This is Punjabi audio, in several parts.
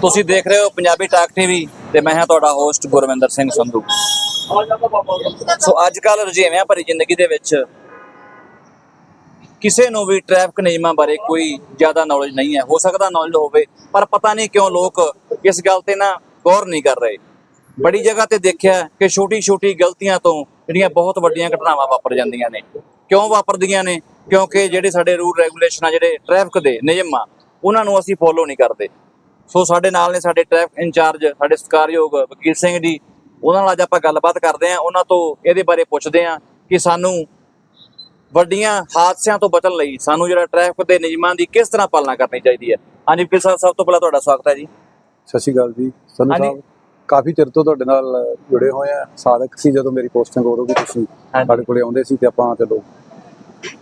ਤੁਸੀਂ ਦੇਖ ਰਹੇ ਹੋ ਪੰਜਾਬੀ ਟਾਕ ਟੀਵੀ ਤੇ ਮੈਂ ਹਾਂ ਤੁਹਾਡਾ ਹੋਸਟ ਗੁਰਵਿੰਦਰ ਸਿੰਘ ਸੰਧੂ। ਸੋ ਅੱਜ ਕੱਲ ਰੁਝੇਵਿਆਂ ਭਰੀ ਜ਼ਿੰਦਗੀ ਦੇ ਵਿੱਚ ਕਿਸੇ ਨੂੰ ਵੀ ਟ੍ਰੈਫਿਕ ਨਿਯਮਾਂ ਬਾਰੇ ਕੋਈ ਜ਼ਿਆਦਾ ਨੌਲੇਜ ਨਹੀਂ ਹੈ। ਹੋ ਸਕਦਾ ਨੌਲੇਜ ਹੋਵੇ, ਪਰ ਪਤਾ ਨਹੀਂ ਕਿਉਂ ਲੋਕ ਇਸ ਗੱਲ ਤੇ ਨਾ ਗੌਰ ਨਹੀਂ ਕਰ ਰਹੇ। ਬੜੀ ਜਗ੍ਹਾ ਤੇ ਦੇਖਿਆ ਕਿ ਛੋਟੀ-ਛੋਟੀ ਗਲਤੀਆਂ ਤੋਂ ਜਿਹੜੀਆਂ ਬਹੁਤ ਵੱਡੀਆਂ ਘਟਨਾਵਾਂ ਵਾਪਰ ਜਾਂਦੀਆਂ ਨੇ। ਕਿਉਂ ਵਾਪਰਦੀਆਂ ਨੇ? ਕਿਉਂਕਿ ਜਿਹੜੇ ਸਾਡੇ ਰੂਲ ਰੈਗੂਲੇਸ਼ਨ ਆ ਜਿਹੜੇ ਟ੍ਰੈਫਿਕ ਦੇ ਨਿਯਮ ਆ ਉਹਨਾਂ ਨੂੰ ਅਸੀਂ ਫੋਲੋ ਨਹੀਂ ਕਰਦੇ। ਸੋ ਸਾਡੇ ਨਾਲ ਨੇ ਸਾਡੇ ਟ੍ਰੈਫਿਕ ਇੰਚਾਰਜ ਸਾਡੇ ਸਤਿਕਾਰਯੋਗ ਵਕੀਲ ਸਿੰਘ ਜੀ ਉਹਨਾਂ ਨਾਲ ਅੱਜ ਆਪਾਂ ਗੱਲਬਾਤ ਕਰਦੇ ਹਾਂ। ਉਹਨਾਂ ਤੋਂ ਇਹਦੇ ਬਾਰੇ ਪੁੱਛਦੇ ਹਾਂ ਕਿ ਸਾਨੂੰ ਵੱਡੀਆਂ ਹਾਦਸਿਆਂ ਤੋਂ ਬਚਣ ਲਈ ਸਾਨੂੰ ਜਿਹੜਾ ਟ੍ਰੈਫਿਕ ਦੇ ਨਿਯਮਾਂ ਦੀ ਕਿਸ ਤਰ੍ਹਾਂ ਪਾਲਣਾ ਕਰਨੀ ਚਾਹੀਦੀ ਹੈ। ਹਾਂਜੀ ਵਕੀਲ ਸਾਹਿਬ ਸਭ ਤੋਂ ਪਹਿਲਾਂ ਤੁਹਾਡਾ ਸਵਾਗਤ ਹੈ ਜੀ। ਸਤਿ ਸ਼੍ਰੀ ਅਕਾਲ ਜੀ। ਹਾਂਜੀ। ਸਾਹਿਬ ਕਾਫੀ ਚਿਰ ਤੋਂ ਤੁਹਾਡੇ ਨਾਲ ਜੁੜੇ ਹੋਏ ਆ ਸਾਧਕ ਸੀ ਜਦੋਂ ਮੇਰੀ ਪੋਸਟਿੰਗ ਉਦੋਂ ਵੀ ਤੁਸੀਂ। ਸਾਡੇ ਕੋਲੇ ਆਉਂਦੇ ਸੀ ਤੇ ਆਪਾਂ ਚਲੋ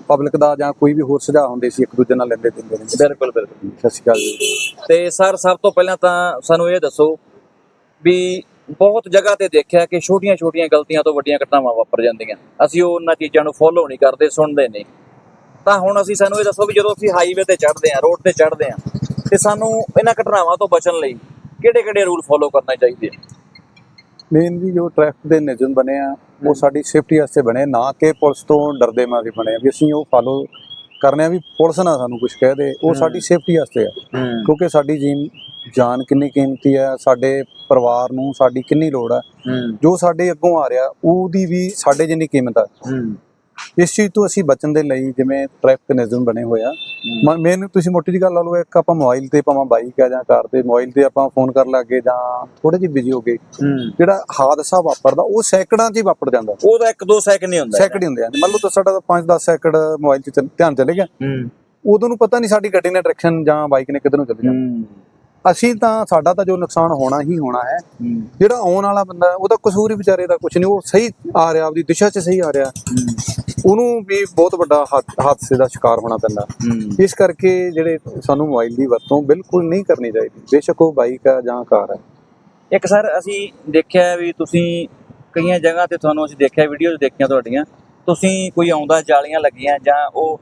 ਪਬਲਿਕ ਦਾ ਜਾਂ ਕੋਈ ਵੀ ਹੋਰ ਸੁਝਾਅ ਹੁੰਦੇ ਸੀ ਇੱਕ ਦੂਜੇ ਨਾਲ ਲੈਂਦੇ ਦਿੰਦੇ ਨੇ। ਸਤਿ ਬਿਲਕੁਲ। ਬਿਲਕੁਲ ਸ਼੍ਰੀ ਅਕਾਲ ਜੀ। ਤੇ ਸਰ ਸਭ ਤੋਂ ਪਹਿਲਾਂ ਤਾਂ ਸਾਨੂੰ ਇਹ ਦੱਸੋ ਵੀ ਬਹੁਤ ਜਗ੍ਹਾ ਤੇ ਦੇਖਿਆ ਕਿ ਛੋਟੀਆਂ-ਛੋਟੀਆਂ ਗਲਤੀਆਂ ਤੋਂ ਵੱਡੀਆਂ ਘਟਨਾਵਾਂ ਵਾਪਰ ਜਾਂਦੀਆਂ। ਅਸੀਂ ਉਹ ਉਹਨਾਂ ਚੀਜ਼ਾਂ ਨੂੰ ਫੋਲੋ ਨਹੀਂ ਕਰਦੇ ਸੁਣਦੇ ਨਹੀਂ। ਤਾਂ ਹੁਣ ਅਸੀਂ ਸਾਨੂੰ ਇਹ ਦੱਸੋ ਵੀ ਜਦੋਂ ਅਸੀਂ ਹਾਈਵੇ ਤੇ ਚੜ੍ਹਦੇ ਹਾਂ ਰੋਡ ਤੇ ਚੜ੍ਹਦੇ ਹਾਂ ਤੇ ਸਾਨੂੰ ਇਹਨਾਂ ਘਟਨਾਵਾਂ ਤੋਂ ਬਚਣ ਲਈ ਕਿਹੜੇ-ਕਿਹੜੇ ਰੂਲ ਫੋਲੋ ਕਰਨੇ ਚਾਹੀਦੇ? ਆ ਮੇਨਲੀ ਜੋ ਟ੍ਰੈਫਿਕ ਦੇ ਨਿਯਮ ਬਣੇ ਆ ਉਹ ਸਾਡੀ ਸੇਫਟੀ ਵਾਸਤੇ ਬਣੇ ਨਾ ਕਿ ਪੁਲਿਸ ਤੋਂ ਡਰਦੇ ਮਾਰੇ ਬਣੇ ਆ ਵੀ ਅਸੀਂ ਉਹ ਫਾਲੋ ਕਰਨੇ ਆ ਵੀ ਪੁਲਿਸ ਨਾ ਸਾਨੂੰ ਕੁਝ ਕਹਿ ਦੇ ਉਹ ਸਾਡੀ ਸੇਫਟੀ ਵਾਸਤੇ ਆ। ਕਿਉਂਕਿ ਸਾਡੀ ਜੀਨ ਜਾਨ ਕਿੰਨੀ ਕੀਮਤੀ ਹੈ ਸਾਡੇ ਪਰਿਵਾਰ ਨੂੰ ਸਾਡੀ ਕਿੰਨੀ ਲੋੜ ਹੈ। ਜੋ ਸਾਡੇ ਅੱਗੋਂ ਆ ਰਿਹਾ ਉਹਦੀ ਵੀ ਸਾਡੇ ਜਿੰਨੀ ਕੀਮਤ ਹੈ। ਇਸ ਚੀਜ਼ ਤੋਂ ਅਸੀਂ ਬਚਣ ਦੇ ਲਈ ਜਿਵੇਂ ਟ੍ਰੈਫਿਕ ਨਿਯਮ ਬਣੇ ਹੋਏ ਆ। ਮੇਨ ਤੁਸੀਂ ਮੋਟੀ ਜੀ ਗੱਲ ਲਾ ਲਓ ਇੱਕ ਆਪਾਂ ਮੋਬਾਈਲ ਤੇ ਭਾਵੇਂ ਬਾਈਕ ਆ ਜਾਂ ਕਾਰ ਤੇ ਮੋਬਾਈਲ ਤੇ ਆਪਾਂ ਫੋਨ ਕਰਨ ਲੱਗੇ ਜਾਂ ਥੋੜੇ ਜਿਹੇ ਬਿਜ਼ੀ ਹੋ ਗਏ। ਜਿਹੜਾ ਹਾਦਸਾ ਵਾਪਰਦਾ ਉਹ ਸੈਕਿੰਡਾਂ 'ਚ ਹੀ ਵਾਪਰ ਜਾਂਦਾ। ਉਹ ਤਾਂ 1-2 ਸੈਕਿੰਡ ਹੀ ਹੁੰਦਾ। ਸੈਕਿੰਡ ਹੀ ਹੁੰਦੇ ਆ। ਮੰਨ ਲਓ ਤਾਂ ਸਾਡਾ 5-10 ਸੈਕਿੰਡ ਮੋਬਾਈਲ 'ਚ ਧਿਆਨ ਚਲੇ ਗਿਆ। ਉਦੋਂ ਨੂੰ ਪਤਾ ਨਹੀਂ ਸਾਡੀ ਗੱਡੀ ਨੇ ਡਾਇਰੈਕਸ਼ਨ ਜਾਂ ਬਾਈਕ ਨੇ ਕਿੱਧਰ ਨੂੰ ਚੱਲ ਜਾਣਾ। ਅਸੀਂ ਤਾਂ ਸਾਡਾ ਤਾਂ ਜੋ ਨੁਕਸਾਨ ਹੋਣਾ ਹੀ ਹੋਣਾ ਹੈ। ਜਿਹੜਾ ਆਉਣ ਵਾਲਾ ਬੰਦਾ ਉਹਦਾ ਕਸੂਰ ਹੀ ਵਿਚਾਰੇ ਦਾ ਕੁਝ ਨਹੀਂ। ਉਹ ਸਹੀ ਆ ਰਿਹਾ ਆਪਦੀ ਦਿਸ਼ਾ 'ਚ ਸਹੀ ਆ ਰਿਹਾ। ਉਹਨੂੰ ਵੀ ਬਹੁਤ ਵੱਡਾ ਹਾਦ- ਹਾਦਸੇ ਦਾ ਸ਼ਿਕਾਰ ਹੋਣਾ ਪੈਂਦਾ। ਇਸ ਕਰਕੇ ਜਿਹੜੇ ਸਾਨੂੰ ਮੋਬਾਈਲ ਦੀ ਵਰਤੋਂ ਬਿਲਕੁਲ ਨਹੀਂ ਕਰਨੀ ਚਾਹੀਦੀ। ਬੇਸ਼ੱਕ ਉਹ ਬਾਈਕ ਹੈ ਜਾਂ ਕਾਰ ਹੈ ਇੱਕ ਸਰ ਅਸੀਂ ਦੇਖਿਆ ਵੀ ਤੁਸੀਂ ਕਈਆਂ ਜਗ੍ਹਾ ਤੇ ਤੁਹਾਨੂੰ ਅਸੀਂ ਦੇਖਿਆ ਵੀਡੀਓਜ਼ ਦੇਖੀਆਂ ਤੁਹਾਡੀਆਂ। ਤੁਸੀਂ ਕੋਈ ਆਉਂਦਾ ਜਾਲੀਆਂ ਲੱਗੀਆਂ ਜਾਂ ਉਹ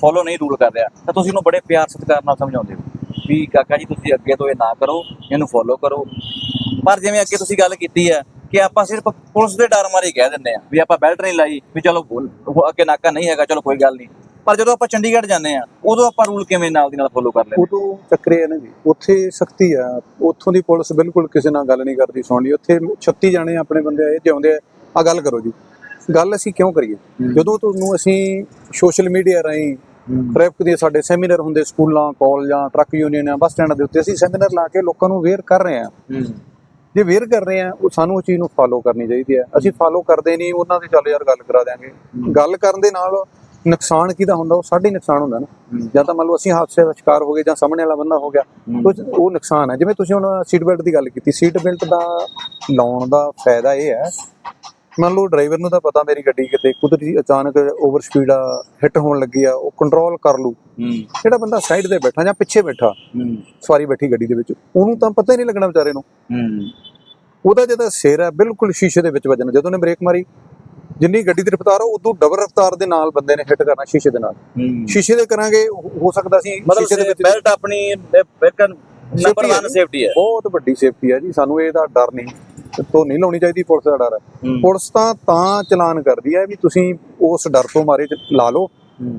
ਫੋਲੋ ਨਹੀਂ ਰੂਲ ਕਰ ਰਿਹਾ ਤਾਂ ਤੁਸੀਂ ਉਹਨੂੰ ਬੜੇ ਪਿਆਰ ਸਤਿਕਾਰ ਨਾਲ ਸਮਝਾਉਂਦੇ ਹੋ। ਵੀ ਕਾਕਾ ਜੀ ਤੁਸੀਂ ਅੱਗੇ ਤੋਂ ਇਹ ਨਾ ਕਰੋ ਇਹਨੂੰ ਫੋਲੋ ਕਰੋ। ਪਰ ਜਿਵੇਂ ਅੱਗੇ ਤੁਸੀਂ ਗੱਲ ਕੀਤੀ ਹੈ ਕਿ ਆਪਾਂ ਸਿਰਫ ਪੁਲਿਸ ਦੇ ਡਰ ਮਾਰੇ ਕਹਿ ਦਿੰਦੇ ਆ ਵੀ ਆਪਾਂ ਬੈਲਟ ਨਹੀਂ ਲਾਈ ਵੀ ਚਲੋ ਅੱਗੇ ਨਾਕਾ ਨਹੀਂ ਹੈਗਾ ਚਲੋ ਕੋਈ ਗੱਲ ਨਹੀਂ। ਪਰ ਜਦੋਂ ਆਪਾਂ ਚੰਡੀਗੜ੍ਹ ਜਾਂਦੇ ਆ ਉਦੋਂ ਆਪਾਂ ਰੂਲ ਕਿਵੇਂ ਨਾਲ ਦੀ ਨਾਲ ਫੋਲੋ ਕਰ ਲੈਂਦੇ ਉਦੋਂ ਚੱਕਰੇ ਆ ਨਾ ਜੀ ਉੱਥੇ ਸਖਤੀ ਆ। ਉੱਥੋਂ ਦੀ ਪੁਲਿਸ ਬਿਲਕੁਲ ਕਿਸੇ ਨਾਲ ਗੱਲ ਨਹੀਂ ਕਰਦੀ ਸੁਣਦੀ ਉੱਥੇ 36 ਜਾਣੇ ਆਪਣੇ ਬੰਦੇ ਆਏ ਜਿਉਂਦੇ ਆ। ਆ ਗੱਲ ਕਰੋ ਜੀ। ਗੱਲ ਅਸੀਂ ਕਿਉਂ ਕਰੀਏ? ਜਦੋਂ ਤੁਹਾਨੂੰ ਅਸੀਂ ਸੋਸ਼ਲ ਮੀਡੀਆ ਰਾਹੀਂ ਟ੍ਰੈਫਿਕ ਦੇ ਸਾਡੇ ਸੈਮੀਨਾਰ ਹੁੰਦੇ ਸਕੂਲਾਂ ਕਾਲਜਾਂ ਟਰੱਕ ਯੂਨੀਅਨਾਂ ਬੱਸ ਸਟੈਂਡਾਂ ਦੇ ਉੱਤੇ ਅਸੀਂ ਸੈਮੀਨਾਰ ਲਾ ਕੇ ਲੋਕਾਂ ਨੂੰ ਅਵੇਅਰ ਕਰ ਰਹੇ ਹਾਂ। ਜੇ ਅਵੇਅਰ ਕਰ ਰਹੇ ਆ ਉਹ ਸਾਨੂੰ ਉਹ ਚੀਜ਼ ਨੂੰ ਫਾਲੋ ਕਰਨੀ ਚਾਹੀਦੀ ਹੈ ਅਸੀਂ ਫਾਲੋ ਕਰਦੇ ਨਹੀਂ ਉਹਨਾਂ ਦੇ ਚੱਲ ਯਾਰ ਗੱਲ ਕਰਾ ਦਿਆਂਗੇ। ਗੱਲ ਕਰਨ ਦੇ ਨਾਲ ਨੁਕਸਾਨ ਕਿਹਦਾ ਹੁੰਦਾ ਉਹ ਸਾਡੇ ਨੁਕਸਾਨ ਹੁੰਦਾ ਨਾ। ਜਾਂ ਤਾਂ ਮੰਨ ਲਓ ਅਸੀਂ ਹਾਦਸੇ ਦਾ ਸ਼ਿਕਾਰ ਹੋ ਗਏ ਜਾਂ ਸਾਹਮਣੇ ਵਾਲਾ ਬੰਦਾ ਹੋ ਗਿਆ ਕੁਝ ਉਹ ਨੁਕਸਾਨ ਹੈ ਜਿਵੇਂ ਤੁਸੀਂ ਹੁਣ ਸੀਟ ਬੈਲਟ ਦੀ ਗੱਲ ਕੀਤੀ ਸੀਟ ਬੈਲਟ ਦਾ ਲਾਉਣ ਦਾ ਫਾਇਦਾ ਇਹ ਹੈ ਮੰਨ ਲਓ ਡਰਾਈਵਰ ਨੂੰ ਤਾਂ ਪਤਾ ਮੇਰੀ ਗੱਡੀ ਕਿਤੇ ਕੁਦਰਤੀ ਅਚਾਨਕ ਓਵਰ ਸਪੀਡ ਆ ਹਿੱਟ ਹੋਣ ਲੱਗੀ ਆ ਉਹ ਕੰਟਰੋਲ ਕਰ ਲੂ ਜਿਹੜਾ ਬੰਦਾ ਸਾਈਡ ਤੇ ਬੈਠਾ ਜਾਂ ਪਿੱਛੇ ਬੈਠਾ ਸਵਾਰੀ ਬੈਠੀ ਗੱਡੀ ਦੇ ਵਿੱਚ ਉਹਨੂੰ ਤਾਂ ਪਤਾ ਹੀ ਨਹੀਂ ਲੱਗਣਾ ਵਿਚਾਰੇ ਨੂੰ। ਉਹਦਾ ਜਿਹੜਾ ਸਿਰ ਹੈ ਬਿਲਕੁਲ ਸ਼ੀਸ਼ੇ ਦੇ ਵਿੱਚ ਵੱਜਣਾ ਜਦੋਂ ਉਹਨੇ ਬ੍ਰੇਕ ਮਾਰੀ ਜਿੰਨੀ ਗੱਡੀ ਦੀ ਰਫ਼ਤਾਰ ਆ ਉਦੋਂ ਡਬਲ ਰਫ਼ਤਾਰ ਦੇ ਨਾਲ ਬੰਦੇ ਨੇ ਹਿੱਟ ਕਰਨਾ ਸ਼ੀਸ਼ੇ ਦੇ ਨਾਲ। ਸ਼ੀਸ਼ੇ ਦੇ ਕਰਾਂਗੇ ਹੋ ਸਕਦਾ ਸੀ ਸ਼ੀਸ਼ੇ ਦੇ ਵਿੱਚ ਬੈਲਟ ਆਪਣੀ ਇੱਕ ਨੰਬਰ Safety ਹੈ 1 ਸੇਫਟੀ ਹੈ ਬਹੁਤ ਵੱਡੀ ਸੇਫਟੀ ਹੈ ਜੀ ਸਾਨੂੰ ਇਹਦਾ ਡਰ ਨਹੀਂ। ਤੋਂ ਨਹੀਂ ਲਾਉਣੀ ਚਾਹੀਦੀ ਪੁਲਿਸ ਦਾ ਡਰ ਹੈ। ਪੁਲਿਸ ਤਾਂ ਤਾਂ ਚਲਾਨ ਕਰਦੀ ਹੈ ਵੀ ਤੁਸੀਂ ਉਸ ਡਰ ਤੋਂ ਮਾਰੇ ਚ ਲਾ ਲਓ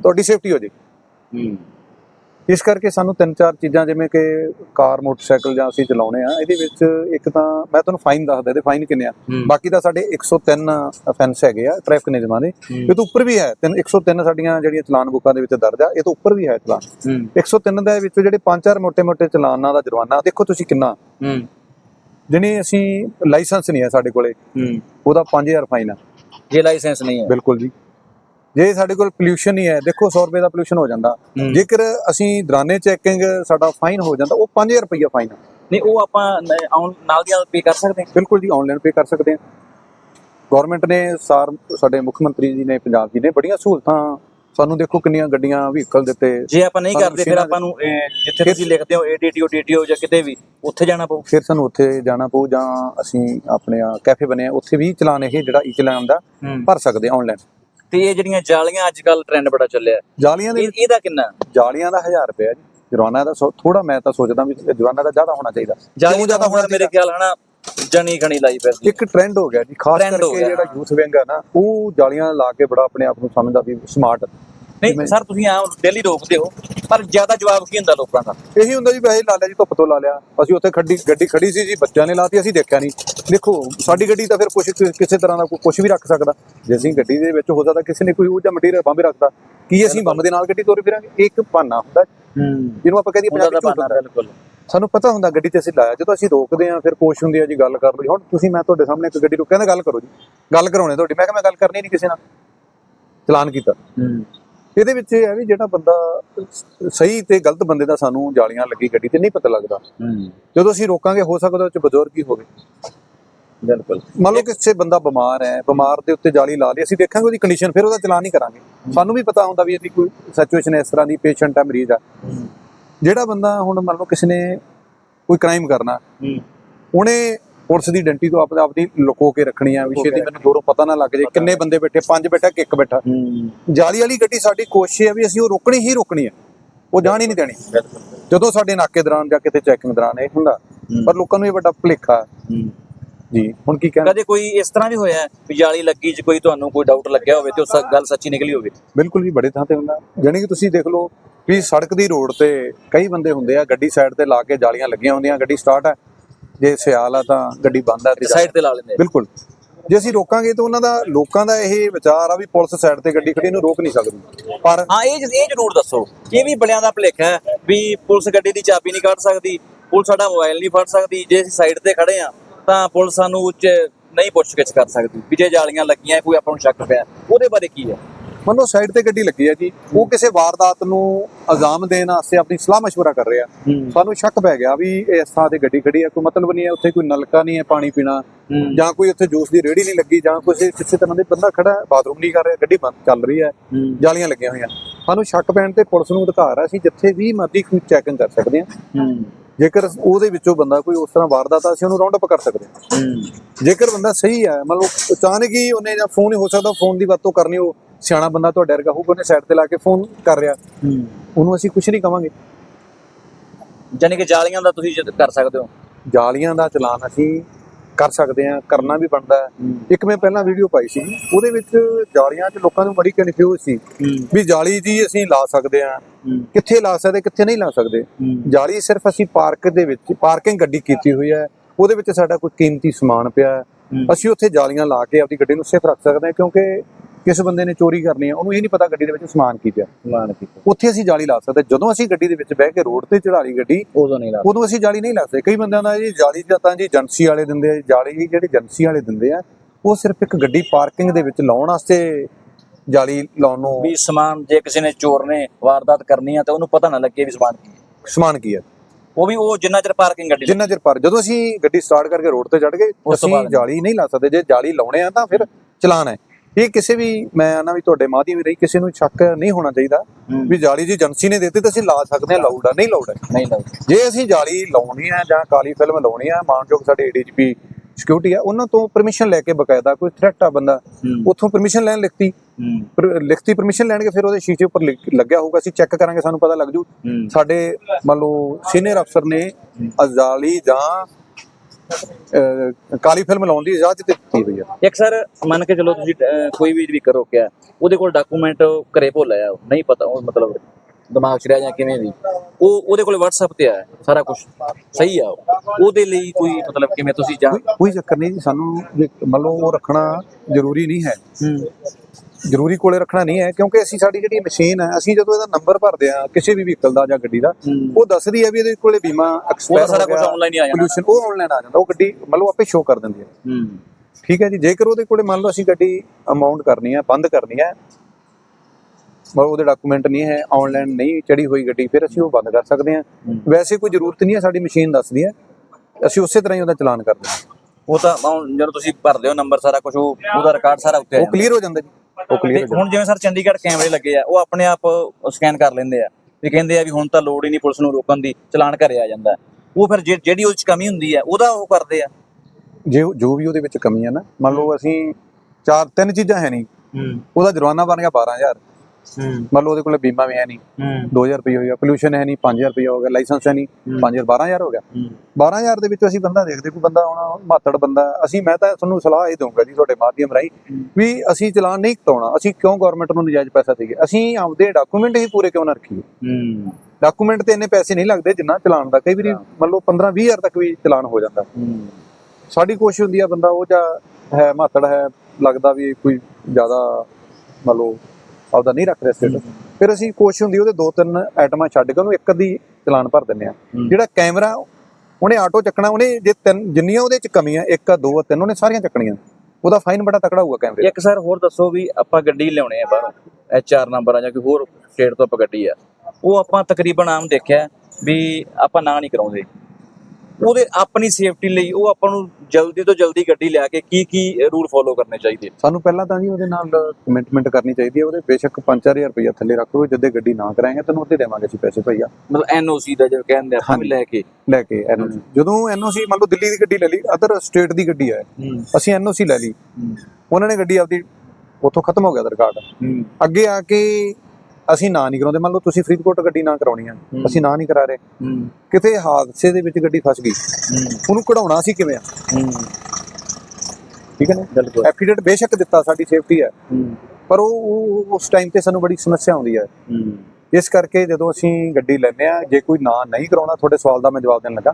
ਤੁਹਾਡੀ ਸੇਫਟੀ ਹੋ ਜੇ। ਇਸ ਕਰਕੇ ਸਾਨੂੰ ਤਿੰਨ ਚਾਰ ਚੀਜ਼ਾਂ ਜਿਵੇਂ ਕਿ ਕਾਰ ਮੋਟਰਸਾਈਕਲ ਜਾਂ ਅਸੀਂ ਚਲਾਉਨੇ ਆ ਇਹਦੇ ਵਿੱਚ ਇੱਕ ਤਾਂ ਮੈਂ ਤੁਹਾਨੂੰ ਫਾਈਨ ਦੱਸਦਾ ਤੇ ਫਾਈਨ ਕਿੰਨੇ ਆ? ਬਾਕੀ ਤਾਂ ਸਾਡੇ 103 ਅਫੈਂਸ ਹੈਗੇ ਆ ਟ੍ਰੈਫਿਕ ਨਿਯਮਾਂ ਦੇ। ਇਹ ਤੋਂ ਉੱਪਰ ਵੀ ਹੈ 103 ਸਾਡੀਆਂ ਜਿਹੜੀਆਂ ਚਲਾਨ ਬੁੱਕਾਂ ਦੇ ਵਿੱਚ ਦਰਜ ਆ ਇਹ ਤੋਂ ਉੱਪਰ ਵੀ ਹੈ ਚਲਾਨ। 103 ਦੇ ਵਿੱਚ ਜਿਹੜੇ ਪੰਜ ਚਾਰ ਮੋਟੇ ਮੋਟੇ ਚਲਾਨਾਂ ਦਾ ਜੁਰਮਾਨਾ ਦੇਖੋ ਤੁਸੀਂ ਕਿੰਨਾ। ਜਿਹਨੇ ਅਸੀਂ ਲਾਇਸੈਂਸ ਨਹੀਂ ਹੈ ਸਾਡੇ ਕੋਲੇ। ਉਹਦਾ 5000 ਫਾਈਨ ਆ। ਜੇ ਲਾਇਸੈਂਸ ਨਹੀਂ ਹੈ। ਬਿਲਕੁਲ ਜੀ। ਜੇ ਸਾਡੇ ਕੋਲ ਪੋਲੂਸ਼ਨ ਨਹੀਂ ਹੈ ਦੇਖੋ 100 ਰੁਪਏ ਦਾ ਪੋਲੂਸ਼ਨ ਹੋ ਜਾਂਦਾ। ਜੇਕਰ ਅਸੀਂ ਦਰਾਨੇ ਚੈਕਿੰਗ ਸਾਡਾ ਫਾਈਨ ਹੋ ਜਾਂਦਾ ਉਹ 5000 ਰੁਪਏ ਫਾਈਨ ਆ। ਨਹੀਂ ਉਹ ਆਪਾਂ ਨਾਲ ਦੀ ਨਾਲ ਪੇ ਕਰ ਸਕਦੇ ਹਾਂ। ਬਿਲਕੁਲ ਜੀ ਆਨਲਾਈਨ ਪੇ ਕਰ ਸਕਦੇ ਹਾਂ। ਗਵਰਨਮੈਂਟ ਨੇ ਸਾਰ ਸਾਡੇ ਮੁੱਖ ਮੰਤਰੀ ਜੀ ਨੇ ਪੰਜਾਬ ਜੀ ਨੇ ਬੜੀਆਂ ਸਹੂਲਤਾਂ ਸਾਨੂੰ ਦੇਖੋ ਕਿੰਨੀਆਂ ਗੱਡੀਆਂ ਵਹੀਕਲ ਦਿੱਤੇ ਜੇ ਆਪਾਂ ਨਹੀਂ ਕਰਦੇ ਫਿਰ ਆਪਾਂ ਨੂੰ ਜਿੱਥੇ ਤੁਸੀਂ ਲਿਖਦੇ ਹੋ ਏਡੀਟੀਓ ਡੀਟੀਓ ਜਾਂ ਕਿਤੇ ਵੀ ਉੱਥੇ ਜਾਣਾ ਪਊ। ਫਿਰ ਸਾਨੂੰ ਉੱਥੇ ਜਾਣਾ ਪਊ ਜਾਂ ਅਸੀਂ ਆਪਣੇ ਆ ਕੈਫੇ ਬਣੇ ਆ ਉੱਥੇ ਵੀ ਚਲਾਨ ਇਹ ਜਿਹੜਾ ਈ ਚਲਾਨ ਦਾ ਭਰ ਸਕਦੇ ਆਨਲਾਈਨ ਤੇ ਇਹ ਜਿਹੜੀਆਂ ਜਾਲੀਆਂ ਅੱਜ ਕੱਲ ਟ੍ਰੈਂਡ ਬੜਾ ਚੱਲਿਆ। ਜਾਲੀਆਂ ਦੇ ਇਹ- ਇਹਦਾ ਕਿੰਨਾ? ਜਾਲੀਆਂ ਦਾ 1000 ਰੁਪਏ ਜੀ। ਜੁਰਮਾਨਾ ਦਾ ਥੋੜਾ ਮੈਂ ਤਾਂ ਸੋਚਦਾ ਵੀ ਜੁਰਮਾਨਾ ਦਾ ਜ਼ਿਆਦਾ ਹੋਣਾ ਚਾਹੀਦਾ। ਜਾਲੀ ਜ਼ਿਆਦਾ ਹੋਣਾ ਮੇਰੇ ਖਿਆਲ ਹਨਾ ਜਣੀ ਖਣੀ ਲਾਈ ਫਿਰਦੀ ਇੱਕ ਟ੍ਰੈਂਡ ਹੋ ਗਿਆ ਜੀ ਖਾਸ Trend ਹੋ ਕਰਕੇ ਗਿਆ, ਜਿਹੜਾ ਯੂਥ ਵਿੰਗ ਹੈ ਨਾ ਉਹ ਜਾਲੀਆਂ ਲਾ ਕੇ ਬੜਾ ਆਪਣੇ ਆਪ ਨੂੰ ਸਮਝਦਾ ਵੀ ਸਮਾਰਟ ਨਹੀਂ ਸਰ ਤੁਸੀਂ ਆ ਡੇਲੀ ਰੋਕਦੇ ਹੋ ਪਰ ਜ਼ਿਆਦਾ ਜਵਾਬ ਕੀ ਹੁੰਦਾ ਲੋਕਾਂ ਦਾ? ਇਹੀ ਹੁੰਦਾ ਜੀ ਵੈਸੇ ਲਾ ਲਿਆ ਜੀ ਧੁੱਪ ਤੋਂ ਲਾ ਲਿਆ। ਅਸੀਂ ਉੱਥੇ ਖੱਡੀ ਗੱਡੀ ਖੜੀ ਸੀ ਜੀ ਬੱਚਿਆਂ ਨੇ ਲਾਤੀ ਅਸੀਂ ਦੇਖਿਆ ਨਹੀਂ। ਦੇਖੋ ਸਾਡੀ ਗੱਡੀ ਤਾਂ ਫਿਰ ਕੁਛ ਕਿਸੇ ਤਰ੍ਹਾਂ ਦਾ ਕੁਝ ਵੀ ਰੱਖ ਸਕਦਾ। ਜੇ ਅਸੀਂ ਗੱਡੀ ਦੇ ਵਿੱਚ ਹੋ ਸਕਦਾ ਕਿਸੇ ਨੇ ਕੋਈ ਉਹ ਜਿਹਾ ਮਟੀਰੀਅਲ ਬੰਬ ਰੱਖਦਾ। ਕੀ ਅਸੀਂ ਬੰਬ ਦੇ ਨਾਲ ਗੱਡੀ ਤੋਰੇ ਫਿਰਾਂਗੇ? ਇਹ ਇੱਕ ਬਹਾਨਾ ਹੁੰਦਾ। ਜਿਹਨੂੰ ਆਪਾਂ ਕਹਿੰਦੇ ਹੁੰਦਾ ਪੰਜਾਬੀ ਝੂਠ ਹੁੰਦਾ। ਬਿਲਕੁਲ। ਸਾਨੂੰ ਪਤਾ ਹੁੰਦਾ ਗੱਡੀ ਤੇ ਅਸੀਂ ਲਾਇਆ ਜਦੋਂ ਅਸੀਂ ਰੋਕਦੇ ਆਂ ਫਿਰ ਕੋਸ਼ ਹੁੰਦੀ ਆ ਜੀ ਗੱਲ ਕਰ ਲਈ ਹੁਣ ਤੁਸੀਂ ਮੈਂ ਤੁਹਾਡੇ ਸਾਹਮਣੇ ਇੱਕ ਗੱਡੀ ਰੋਕਿਆ ਤਾਂ ਗੱਲ ਕਰੋ ਜੀ। ਗੱਲ ਕਰਾਉਣੇ ਤੁਹਾਡੀ। ਮੈਂ ਕਿਹਾ ਮੈਂ ਗੱਲ ਕਰਨੀ ਨਹੀਂ ਕਿਸੇ ਨਾਲ। ਚਲਾਨ ਕੀਤਾ। ਇਹਦੇ ਵਿੱਚ ਇਹ ਹੈ ਵੀ ਜਿਹੜਾ ਬੰਦਾ ਸਹੀ ਤੇ ਗਲਤ ਬੰਦੇ ਦਾ ਸਾਨੂੰ ਜਾਲੀਆਂ ਲੱਗੀ ਗੱਡੀ ਤੇ ਨਹੀਂ ਪਤਾ ਲੱਗਦਾ। ਜਦੋਂ ਅਸੀਂ ਰੋਕਾਂਗੇ ਹੋ ਸਕਦਾ ਉਹ ਚ ਬਜ਼ੁਰਗ ਹੀ ਹੋਵੇ। ਬਿਲਕੁਲ। ਮੰਨ ਲਓ ਕਿਸੇ ਬੰਦਾ ਬਿਮਾਰ ਹੈ ਬਿਮਾਰ ਦੇ ਉੱਤੇ ਜਾਲੀ ਲਾ ਲਈ ਅਸੀਂ ਦੇਖਾਂਗੇ ਉਹਦੀ ਕੰਡੀਸ਼ਨ ਫਿਰ ਉਹਦਾ ਚਲਾਨ ਨਹੀਂ ਕਰਾਂਗੇ। ਸਾਨੂੰ ਵੀ ਪਤਾ ਹੁੰਦਾ ਵੀ ਇਹਦੀ ਕੋਈ ਸਿਚੁਏਸ਼ਨ ਇਸ ਤਰ੍ਹਾਂ ਦੀ ਪੇਸ਼ੈਂਟ ਹੈ ਮਰੀਜ਼ ਆ ਜਿਹੜਾ ਬੰਦਾ ਹੁਣ ਮੰਨ ਲਓ ਕਿਸੇ ਨੇ ਕੋਈ ਕ੍ਰਾਈਮ ਕਰਨਾ ਉਹਨੇ ਪੁਲਿਸ ਦੀ ਡੰਟੀ ਤੋਂ ਆਪਣੇ ਆਪ ਦੀ ਲੁਕੋ ਕੇ ਰੱਖਣੀ ਆ ਵੀ ਛੇਤੀ ਮੈਨੂੰ ਦੂਰੋਂ ਪਤਾ ਨਾ ਲੱਗ ਜੇ ਕਿੰਨੇ ਬੰਦੇ ਬੈਠੇ ਪੰਜ ਬੈਠਾ ਕਿ ਇੱਕ ਬੈਠਾ। ਜਾਲੀ ਵਾਲੀ ਗੱਡੀ ਸਾਡੀ ਕੋਸ਼ਿਸ਼ ਹੈ ਵੀ ਅਸੀਂ ਉਹ ਰੋਕਣੀ ਹੀ ਰੋਕਣੀ ਹੈ ਉਹ ਜਾਣ ਹੀ ਨਹੀਂ ਦੇਣੀ। ਜਦੋਂ ਸਾਡੇ ਨਾਕੇ ਦੌਰਾਨ ਜਾਂ ਕਿਤੇ ਚੈਕਿੰਗ ਦੌਰਾਨ ਇਹ ਹੁੰਦਾ ਪਰ ਲੋਕਾਂ ਨੂੰ ਇਹ ਵੱਡਾ ਭੁਲੇਖਾ। ਹੈ। ਜੀ। ਹੁਣ ਕੀ ਕਹਿਣਾ? ਕਦੇ ਕੋਈ ਇਸ ਤਰ੍ਹਾਂ ਵੀ ਹੋਇਆ ਹੈ ਵੀ ਜਾਲੀ ਲੱਗੀ ਚ ਕੋਈ ਤੁਹਾਨੂੰ ਕੋਈ ਡਾਊਟ ਲੱਗਿਆ ਹੋਵੇ ਤੇ ਉਹ ਸ- ਗੱਲ ਸੱਚੀ ਨਿਕਲੀ ਹੋਵੇ? ਬਿਲਕੁਲ ਵੀ ਬੜੇ ਥਾਂ ਤੇ ਹੁੰਦਾ। ਜਾਣੀ ਕਿ ਤੁਸੀਂ ਦੇਖ ਲਓ ਵੀ ਸੜਕ ਦੀ ਰੋਡ ਤੇ ਕਈ ਬੰਦੇ ਹੁੰਦੇ ਆ ਗੱਡੀ ਸਾਈਡ ਤੇ ਲਾ ਕੇ ਜਾਲੀਆਂ ਲੱਗੀਆਂ ਹੁੰਦੀਆਂ ਗੱਡੀ ਸਟਾਰਟ ਹੈ ਜੇ ਸਿਆਲ ਆ ਤਾਂ ਗੱਡੀ ਬੰਦ ਹੈ ਤੇ ਸਾਈਡ ਤੇ ਲਾ ਲੈਂਦੇ ਆ। ਬਿਲਕੁਲ। ਜੇ ਅਸੀਂ ਰੋਕਾਂਗੇ ਤਾਂ ਉਹਨਾਂ ਦਾ ਲੋਕਾਂ ਦਾ ਇਹ ਵਿਚਾਰ ਆ ਵੀ ਪੁਲਿਸ ਸਾਈਡ ਤੇ ਗੱਡੀ ਖੜੀ ਨੂੰ ਰੋਕ ਨਹੀਂ ਸਕਦੀ। ਪਰ ਹਾਂ ਇਹ ਜ- ਇਹ ਜ਼ਰੂਰ ਦੱਸੋ ਇਹ ਵੀ ਬੜਿਆਂ ਦਾ ਭੁਲੇਖਾ ਹੈ ਵੀ ਪੁਲਿਸ ਗੱਡੀ ਦੀ ਚਾਬੀ ਨਹੀਂ ਕੱਢ ਸਕਦੀ ਪੁਲਿਸ ਸਾਡਾ ਮੋਬਾਈਲ ਨਹੀਂ ਫੜ ਸਕਦੀ। ਜੇ ਅਸੀਂ ਸਾਈਡ ਤੇ ਖੜੇ ਆ ਤਾਂ ਪੁਲਿਸ ਸਾਨੂੰ ਉੱਚ ਨਹੀਂ ਪੁੱਛਗਿੱਛ ਕਰ ਸਕਦੀ ਵੀ ਜੇ ਜਾਲੀਆਂ ਲੱਗੀਆਂ ਕੋਈ ਆਪਾਂ ਨੂੰ ਸ਼ੱਕ ਪਿਆ ਉਹਦੇ ਬਾਰੇ ਕੀ ਹੈ ਮੰਨ ਲਓ ਸਾਈਡ ਤੇ ਗੱਡੀ ਲੱਗੀ ਹੈ ਜੀ ਉਹ ਕਿਸੇ ਵਾਰਦਾਤ ਨੂੰ ਅੰਜਾਮ ਦੇਣ ਵਾਸਤੇ ਆਪਣੀ ਸਲਾਹ مشورہ ਕਰ ਰਿਹਾ ਸਾਨੂੰ ਸ਼ੱਕ ਪੈ ਗਿਆ ਵੀ ਇਸ ਥਾਂ ਤੇ ਗੱਡੀ ਖੜੀ ਹੈ ਕੋਈ ਮਤਲਬ ਨਹੀਂ ਹੈ ਉੱਥੇ ਕੋਈ ਨਲਕਾ ਨਹੀਂ ਹੈ ਪਾਣੀ ਪੀਣਾ ਜਾਂ ਕੋਈ ਉੱਥੇ ਜੂਸ ਦੀ ਰੇੜੀ ਨਹੀਂ ਲੱਗੀ ਜਾਂ ਕੋਈ ਕਿਸੇ ਤਰ੍ਹਾਂ ਦੇ ਬੰਦਾ ਖੜਾ ਹੈ ਬਾਥਰੂਮ ਨਹੀਂ ਕਰ ਰਿਹਾ ਗੱਡੀ ਬੰਦ ਚੱਲ ਰਹੀ ਹੈ ਜਾਲੀਆਂ ਲੱਗੀਆਂ ਹੋਈਆਂ ਸਾਨੂੰ ਸ਼ੱਕ ਪੈਣ ਤੇ ਪੁਲਿਸ ਨੂੰ ਅਧਿਕਾਰ ਹੈ ਅਸੀਂ ਜਿੱਥੇ ਵੀ ਮਰਜ਼ੀ ਕੋਈ ਚੈਕਿੰਗ ਕਰ ਸਕਦੇ ਹਾਂ ਜੇਕਰ ਉਹਦੇ ਵਿੱਚੋਂ ਬੰਦਾ ਕੋਈ ਉਸ ਤਰ੍ਹਾਂ ਵਾਰਦਾਤ ਅਸੀਂ ਉਹਨੂੰ ਰਾਉਂਡ ਅਪ ਕਰ ਸਕਦੇ ਹਾਂ। ਜੇਕਰ ਬੰਦਾ ਸਹੀ ਹੈ ਮੰਨ ਲਓ ਅਚਾਨਕ ਹੀ ਉਹਨੇ ਜਾਂ ਫੋਨ ਹੀ ਹੋ ਸਕਦਾ ਫੋਨ ਦੀ ਵਰਤੋਂ ਕਰਨੀ ਉਹ ਸਿਆਣਾ ਬੰਦਾ ਤੁਹਾਡੇ ਵਰਗਾ ਹੋਊਗਾ ਉਹਨੇ ਸਾਈਡ ਤੇ ਲਾ ਕੇ ਫੋਨ ਕਰ ਰਿਹਾ। ਉਹਨੂੰ ਅਸੀਂ ਕੁਝ ਨਹੀਂ ਕਵਾਂਗੇ। ਜਾਨੀ ਕਿ ਜਾਲੀਆਂ ਦਾ ਤੁਸੀਂ ਜਦ ਕਰ ਸਕਦੇ ਹੋ। ਜਾਲੀਆਂ ਦਾ ਚਲਾਨ ਅਸੀਂ ਕਰ ਸਕਦੇ ਹਾਂ ਕਰਨਾ ਵੀ ਬਣਦਾ ਇੱਕ ਮੈਂ ਪਹਿਲਾਂ ਵੀਡੀਓ ਪਾਈ ਸੀ ਉਹਦੇ ਵਿੱਚ ਜਾਲੀਆਂ 'ਚ ਲੋਕਾਂ ਨੂੰ ਬੜੀ ਕਨਫਿਊਜ਼ ਸੀ ਵੀ ਜਾਲੀ ਜੀ ਅਸੀਂ ਲਾ ਸਕਦੇ ਹਾਂ। ਕਿੱਥੇ ਲਾ ਸਕਦੇ ਕਿੱਥੇ ਨਹੀਂ ਲਾ ਸਕਦੇ। ਜਾਲੀ ਸਿਰਫ ਅਸੀਂ ਪਾਰਕ ਦੇ ਵਿੱਚ ਪਾਰਕਿੰਗ ਗੱਡੀ ਕੀਤੀ ਹੋਈ ਹੈ। ਉਹਦੇ ਵਿੱਚ ਸਾਡਾ ਕੋਈ ਕੀਮਤੀ ਸਮਾਨ ਪਿਆ ਅਸੀਂ ਉੱਥੇ ਜਾਲੀਆਂ ਲਾ ਕੇ ਆਪਣੀ ਗੱਡੀ ਨੂੰ ਸੇਫ ਰੱਖ ਸਕਦੇ ਹਾਂ ਕਿਉਂਕਿ ਕਿਸ ਬੰਦੇ ਨੇ ਚੋਰੀ ਕਰਨੀ ਹੈ ਉਹਨੂੰ ਇਹ ਨਹੀਂ ਪਤਾ ਗੱਡੀ ਦੇ ਵਿੱਚ ਸਮਾਨ ਕੀ ਪਿਆ। ਮਾਨ ਕੀਤਾ ਉੱਥੇ ਅਸੀਂ ਜਾਲੀ ਲਾ ਸਕਦੇ। ਜਦੋਂ ਅਸੀਂ ਗੱਡੀ ਦੇ ਵਿੱਚ ਬਹਿ ਕੇ ਰੋਡ ਤੇ ਚੜਾ ਲਈ ਗੱਡੀ ਉਦੋਂ ਨਹੀਂ ਲਾ ਉਦੋਂ ਅਸੀਂ ਜਾਲੀ ਨਹੀਂ ਲਾ ਸਕਦੇ। ਕਈ ਬੰਦਿਆਂ ਦਾ ਜੀ ਜਾਲੀ ਤਾਂ ਜੀ ਏਜੰਸੀ ਵਾਲੇ ਦਿੰਦੇ ਆ ਜਾਲੀ ਜਿਹੜੀ ਏਜੰਸੀ ਵਾਲੇ ਦਿੰਦੇ ਆ ਉਹ ਸਿਰਫ ਇੱਕ ਗੱਡੀ ਪਾਰਕਿੰਗ ਦੇ ਵਿੱਚ ਲਾਉਣ ਵਾਸਤੇ ਜਾਲੀ ਲਾਉਣ ਨੂੰ ਵੀ ਸਮਾਨ ਜੇ ਕਿਸੇ ਨੇ ਚੋਰ ਨੇ ਵਾਰਦਾਤ ਕਰਨੀ ਆ ਤਾਂ ਉਹਨੂੰ ਪਤਾ ਨਾ ਲੱਗੇ ਵੀ ਸਮਾਨ ਕੀ ਹੈ। ਸਮਾਨ ਕੀ ਹੈ। ਉਹ ਵੀ ਉਹ ਜਿੰਨਾ ਚਿਰ ਪਾਰਕਿੰਗ ਗੱਡੀ ਜਿੰਨਾ ਚਿਰ ਪਰ ਜਦੋਂ ਅਸੀਂ ਗੱਡੀ ਸਟਾਰਟ ਕਰਕੇ ਰੋਡ ਤੇ ਚੜ ਗਏ ਉਸ ਤੋਂ ਅਸੀਂ ਬਾਅਦ ਜਾਲੀ ਨਹੀਂ ਲਾ ਸਕਦੇ। ਜੇ ਜਾਲੀ ਲਾਉਣੇ ਆ ਤਾਂ ਫਿਰ ਚਲਾਨ ਹੈ। ਇਹ ਕਿਸੇ ਵੀ ਮੈਂ ਆਨਾ ਵੀ ਤੁਹਾਡੇ ਮਾਧਿਅਮ ਰਹੀ ਕਿਸੇ ਨੂੰ ਸ਼ੱਕ ਨਹੀਂ ਹੋਣਾ ਚਾਹੀਦਾ। ਵੀ ਜਾਲੀ ਜੀ ਏਜੰਸੀ ਨੇ ਦਿੱਤੀ ਤਾਂ ਅਸੀਂ ਲਾ ਸਕਦੇ ਹਾਂ ਲਾਊਡ ਆ ਨਹੀਂ ਲਾਊਡ ਹੈ ਨਹੀਂ ਲਾਉ ਜੇ ਅਸੀਂ ਜਾਲੀ ਲਾਉਣੀ ਹੈ ਜਾਂ ਕਾਲੀ ਫਿਲਮ ਲਾਉਣੀ ਹੈ ਮਾਨਯੋਗ ਸਾਡੇ ਏਡੀਜੀਪੀ ਸਿਕਿਉਰਿਟੀ ਹੈ ਉਹਨਾਂ ਤੋਂ ਪਰਮਿਸ਼ਨ ਲੈ ਕੇ ਬਕਾਇਦਾ ਕੋਈ ਥ੍ਰੈਟ ਆ ਬੰਦਾ ਉੱਥੋਂ ਪਰਮਿਸ਼ਨ ਲੈਣ ਲਿਖਤੀ। ਲਿਖਤੀ ਪਰਮਿਸ਼ਨ ਲੈਣਗੇ ਫਿਰ ਉਹਦੇ ਸ਼ੀਸ਼ੇ ਉੱਪਰ ਲੱਗਿਆ ਹੋਊਗਾ ਅਸੀਂ ਚੈੱਕ ਕਰਾਂਗੇ ਸਾਨੂੰ ਪਤਾ ਲੱਗ ਜੂ। ਸਾਡੇ ਮੰਨ ਲਓ ਸੀਨੀਅਰ ਅਫਸਰ ਨੇ ਅਜ਼ਾਲੀ ਜਾਂ ਕਾਲੀ ਫਿਲਮ ਲਾਉਣ ਦੀ ਇਜਾਜ਼ਤ ਦਿੱਤੀ ਹੋਈ ਹੈ। ਇੱਕ ਸਰ ਮੰਨ ਕੇ ਚਲੋ ਤੁਸੀਂ ਅਹ, ਕੋਈ ਵੀ ਵਹੀਕਲ ਰੋਕਿਆ ਉਹਦੇ ਕੋਲ ਡਾਕੂਮੈਂਟ ਘਰੇ ਭੁੱਲ ਆਇਆ ਉਹ, ਨਹੀਂ ਪਤਾ ਉਹ ਮਤਲਬ ਦਿਮਾਗ 'ਚ ਰਿਹਾ ਜਾਂ ਕਿਵੇਂ ਵੀ। ਉਹ ਉਹਦੇ ਕੋਲ WhatsApp ਤੇ ਆ ਸਾਰਾ ਕੁਝ ਸਹੀ ਆ ਉਹ। ਉਹਦੇ ਲਈ ਕੋਈ ਮਤਲਬ ਕਿਵੇਂ ਤੁਸੀਂ ਜਾਂ ਕੋਈ- ਕੋਈ ਚੱਕਰ ਨਹੀਂ ਜੀ ਸਾਨੂੰ ਵੀ ਮੰਨ ਲਓ ਉਹ ਰੱਖਣਾ ਜ਼ਰੂਰੀ ਨਹੀਂ ਹੈ। ਜ਼ਰੂਰੀ ਕੋਲੇ ਰੱਖਣਾ ਨਹੀਂ ਹੈ ਕਿਉਂਕਿ ਅਸੀਂ ਸਾਡੀ ਜਿਹੜੀ ਮਸ਼ੀਨ ਹੈ ਅਸੀਂ ਜਦੋਂ ਇਹਦਾ ਨੰਬਰ ਭਰਦੇ ਆ ਕਿਸੇ ਵੀ ਵਹੀਕਲ ਦਾ ਜਾਂ ਗੱਡੀ ਦਾ ਉਹ ਦੱਸਦੀ ਹੈ ਵੀ ਇਹਦੇ ਕੋਲੇ ਬੀਮਾ ਐਕਸਪਾਇਰ ਸਾਰਾ ਕੁਛ online ਹੀ ਆ। ਪੋਲੂਸ਼ਨ ਉਹ ਆਨਲਾਈਨ ਆ ਜਾਂਦਾ ਉਹ ਗੱਡੀ ਮੰਨ ਲਓ ਆਪੇ ਸ਼ੋ ਕਰ ਦਿੰਦੀ ਹੈ। ਠੀਕ ਹੈ ਜੀ ਜੇਕਰ ਉਹਦੇ ਕੋਲੇ ਮੰਨ ਲਓ ਅਸੀਂ ਗੱਡੀ ਅਮਾਉਂਟ ਕਰਨੀ ਹੈ ਬੰਦ ਕਰਨੀ ਹੈ ਮਤਲਬ ਉਹਦੇ ਡਾਕੂਮੈਂਟ ਨਹੀਂ ਹੈ ਆਨਲਾਈਨ ਨਹੀਂ ਚੜੀ ਹੋਈ ਗੱਡੀ ਫਿਰ ਅਸੀਂ ਉਹ ਬੰਦ ਕਰ ਸਕਦੇ ਹਾਂ। ਵੈਸੇ ਕੋਈ ਜ਼ਰੂਰਤ ਨਹੀਂ ਹੈ ਸਾਡੀ ਮਸ਼ੀਨ ਦੱਸਦੀ ਹੈ ਅਸੀਂ ਉਸੇ ਤਰ੍ਹਾਂ ਹੀ ਉਹਦਾ ਚਲਾਨ ਕਰਦੇ ਹਾਂ। ਉਹ ਤਾਂ ਜਦੋਂ ਤੁਸੀਂ ਭਰਦੇ ਹੋ ਨੰਬਰ ਸਾਰਾ ਕੁਝ ਉਹ ਉਹਦਾ ਰਿਕਾਰਡ ਸਾਰਾ ਉੱਤੇ ਆ ਉਹ ਜਾਂਦਾ। ਕਲੀਅਰ ਹੋ ਜਾਂਦਾ ਜੀ। ਉਹ ਕਲੀਅਰ ਹੁਣ ਜਿਵੇਂ ਸਰ ਚੰਡੀਗੜ੍ਹ ਕੈਮਰੇ ਲੱਗੇ ਆ ਉਹ ਆਪਣੇ ਆਪ ਸਕੈਨ ਕਰ ਲੈਂਦੇ ਆ ਵੀ ਕਹਿੰਦੇ ਆ ਵੀ ਹੁਣ ਤਾਂ ਲੋੜ ਹੀ ਨਹੀਂ ਪੁਲਿਸ ਨੂੰ ਰੋਕਣ ਦੀ ਚਲਾਨ ਘਰੇ ਆ ਜਾਂਦਾ। ਉਹ ਫਿਰ ਜਿਹੜੀ ਉਹਦੇ ਚ ਕਮੀ ਹੁੰਦੀ ਹੈ ਉਹਦਾ ਉਹ ਕਰਦੇ ਆ। ਜੇ ਜੋ ਵੀ ਉਹਦੇ ਵਿੱਚ ਕਮੀ ਹੈ ਨਾ ਮੰਨ ਲਓ ਅਸੀਂ ਚਾਰ ਤਿੰਨ ਚੀਜ਼ਾਂ ਹੈ ਨਹੀਂ। ਉਹਦਾ ਜੁਰਮਾਨਾ ਬਣ ਗਿਆ 12000 ਹੂੰ ਮੰਨ ਲਓ ਉਹਦੇ ਕੋਲੇ ਬੀਮਾ ਵੀ ਹੈ ਨਹੀਂ ਹੂੰ। 2000 ਰੁਪਏ ਹੋ ਗਿਆ ਪੋਲੂਸ਼ਨ ਹੈ ਨਹੀਂ 5000 ਰੁਪਏ ਹੋ ਗਿਆ ਲਾਇਸੈਂਸ ਹੈ ਨਹੀਂ 5000 12000 ਹੋ ਗਿਆ। ਹੂੰ। 12000 ਦੇ ਵਿੱਚ ਅਸੀਂ ਬੰਦਾ ਦੇਖਦੇ ਕੋਈ ਬੰਦਾ ਹੁਣ ਮਾਤੜ ਬੰਦਾ ਅਸੀਂ ਮੈਂ ਤਾਂ ਤੁਹਾਨੂੰ ਸਲਾਹ ਇਹ ਦਊਂਗਾ ਜੀ ਤੁਹਾਡੇ ਮਾਧਿਅਮ ਰਾਹੀਂ ਵੀ ਅਸੀਂ ਚਲਾਨ ਨਹੀਂ ਕਟਾਉਣਾ ਅਸੀਂ ਕਿਉਂ ਗਵਰਨਮੈਂਟ ਨੂੰ ਨਜਾਇਜ਼ ਪੈਸਾ ਦੇਈਏ? ਅਸੀਂ ਆਪਦੇ ਡਾਕੂਮੈਂਟ ਹੀ ਪੂਰੇ ਕਿਉਂ ਨਾ ਰੱਖੀਏ? ਡਾਕੂਮੈਂਟ ਤੇ ਇੰਨੇ ਪੈਸੇ ਨਹੀਂ ਲੱਗਦੇ ਜਿੰਨਾ ਚਲਾਨ ਦਾ ਕਈ ਵਾਰੀ ਮੰਨ ਲਓ 15 20000 ਤੱਕ ਵੀ ਚਲਾਨ ਹੋ ਜਾਂਦਾ। ਸਾਡੀ ਕੋਸ਼ਿਸ਼ ਹੁੰਦੀ ਆ ਬੰਦਾ ਉਹ ਜਾਂ ਹੈ ਮਾਤੜ ਹੈ ਲੱਗਦਾ ਵੀ ਕੋਈ ਜ਼ਿਆਦਾ ਮੰਨ ਲਓ ਆਪਦਾ ਨਹੀਂ ਰੱਖ ਰਿਹਾ ਸਟੇਟਸ ਫਿਰ ਅਸੀਂ ਕੋਸ਼ਿਸ਼ ਹੁੰਦੀ ਉਹਦੇ ਦੋ ਤਿੰਨ ਆਈਟਮਾਂ ਛੱਡ ਕੇ ਉਹਨੂੰ ਇੱਕ ਅੱਧੀ ਚਲਾਨ ਭਰ ਦਿੰਦੇ ਆ। ਜਿਹੜਾ ਕੈਮਰਾ ਉਹਨੇ ਆਟੋ ਚੱਕਣਾ ਉਹਨੇ ਜੇ ਤਿੰਨ ਜਿੰਨੀਆਂ ਉਹਦੇ ਚ ਕਮੀਆਂ ਇੱਕ ਆ ਦੋ ਆ ਤਿੰਨ ਉਹਨੇ ਸਾਰੀਆਂ ਚੱਕਣੀਆਂ। ਉਹਦਾ ਫਾਈਨ ਬੜਾ ਤਕੜਾ ਹੋਊਗਾ ਕੈਮਰੇ। ਇੱਕ ਸਰ ਹੋਰ ਦੱਸੋ ਵੀ ਆਪਾਂ ਗੱਡੀ ਲਿਆਉਣੇ ਆ ਬਾਹਰੋਂ ਐਚਆਰ ਨੰਬਰ ਆ ਜਾਂ ਕੋਈ ਹੋਰ ਸਟੇਟ ਤੋਂ ਆਪਾਂ ਗੱਡੀ ਆ। ਉਹ ਆਪਾਂ ਤਕਰੀਬਨ ਆਮ ਦੇਖਿਆ ਵੀ ਆਪਾਂ ਨਾ ਨਹੀਂ ਕਰਾਉਂਦੇ। ਉਹਦੇ ਆਪਣੀ ਸੇਫਟੀ ਲਈ ਉਹ ਆਪਾਂ ਨੂੰ ਜਲਦੀ ਤੋਂ ਜਲਦੀ ਗੱਡੀ ਲਿਆ ਕੇ ਕੀ ਕੀ ਰੂਲ ਫੋਲੋ ਕਰਨੇ ਚਾਹੀਦੇ ਸਾਨੂੰ ਪਹਿਲਾਂ ਤਾਂ ਜੀ ਉਹਦੇ ਨਾਲ ਕਮਿਟਮੈਂਟ ਕਰਨੀ ਚਾਹੀਦੀ ਹੈ ਉਹਦੇ ਬੇਸ਼ੱਕ 5-4000 ਰੁਪਇਆ ਥੱਲੇ ਰੱਖੋ ਜਦੇ ਗੱਡੀ ਨਾ ਕਰਾਏਗੇ ਤੈਨੂੰ ਉੱਤੇ ਦੇਵਾਂਗੇ ਅਸੀਂ ਪੈਸੇ ਭਈਆ। ਮਤਲਬ ਐਨਓਸੀ ਦਾ ਜਿਵੇਂ ਕਹਿੰਦੇ ਆਪਾਂ ਲੈ ਕੇ। ਲੈ ਕੇ ਐਨਓਸੀ ਜਦੋਂ ਐਨਓਸੀ ਮੰਨ ਲਓ ਦਿੱਲੀ ਦੀ ਗੱਡੀ ਲੈ ਲਈ ਅਦਰ ਸਟੇਟ ਦੀ ਗੱਡੀ ਹੈ। ਅਸੀਂ ਐਨਓਸੀ ਲੈ ਲਈ। ਉਹਨਾਂ ਨੇ ਗੱਡੀ ਆਪਦੀ ਉੱਥੋਂ ਖਤਮ ਹੋ ਗਿਆ ਹੂੰ। ਅੱਗੇ ਆ ਕੇ ਅਸੀਂ ਨਾ ਨਹੀਂ ਕਰਾਉਂਦੇ। ਮੰਨ ਲਓ ਤੁਸੀਂ ਫਰੀਦਕੋਟ ਗੱਡੀ ਨਾ ਕਰਾਉਣੀ ਆ। ਅਸੀਂ ਨਾ ਨਹੀਂ ਕਰਾ ਰਹੇ। ਕਿਤੇ ਹਾਦਸੇ ਦੇ ਵਿੱਚ ਗੱਡੀ ਫਸ ਗਈ। ਉਹਨੂੰ ਕਢਾਉਣਾ ਸੀ ਕਿਵੇਂ ਆ? ਠੀਕ ਹੈ ਨਾ? ਬਿਲਕੁਲ। ਐਫੀਡੇਟ ਬੇਸ਼ੱਕ ਦਿੱਤਾ ਸਾਡੀ ਸੇਫਟੀ ਹੈ। ਪਰ ਉਹ ਉਸ ਟਾਈਮ ਤੇ ਸਾਨੂੰ ਬੜੀ ਸਮੱਸਿਆ ਆਉਂਦੀ ਹੈ। ਇਸ ਕਰਕੇ ਜਦੋਂ ਅਸੀਂ ਗੱਡੀ ਲੈਂਦੇ ਆ ਜੇ ਕੋਈ ਨਾ ਨਹੀਂ ਕਰਾਉਣਾ ਤੁਹਾਡੇ ਸਵਾਲ ਦਾ ਮੈਂ ਜਵਾਬ ਦੇਣ ਲੱਗਾ।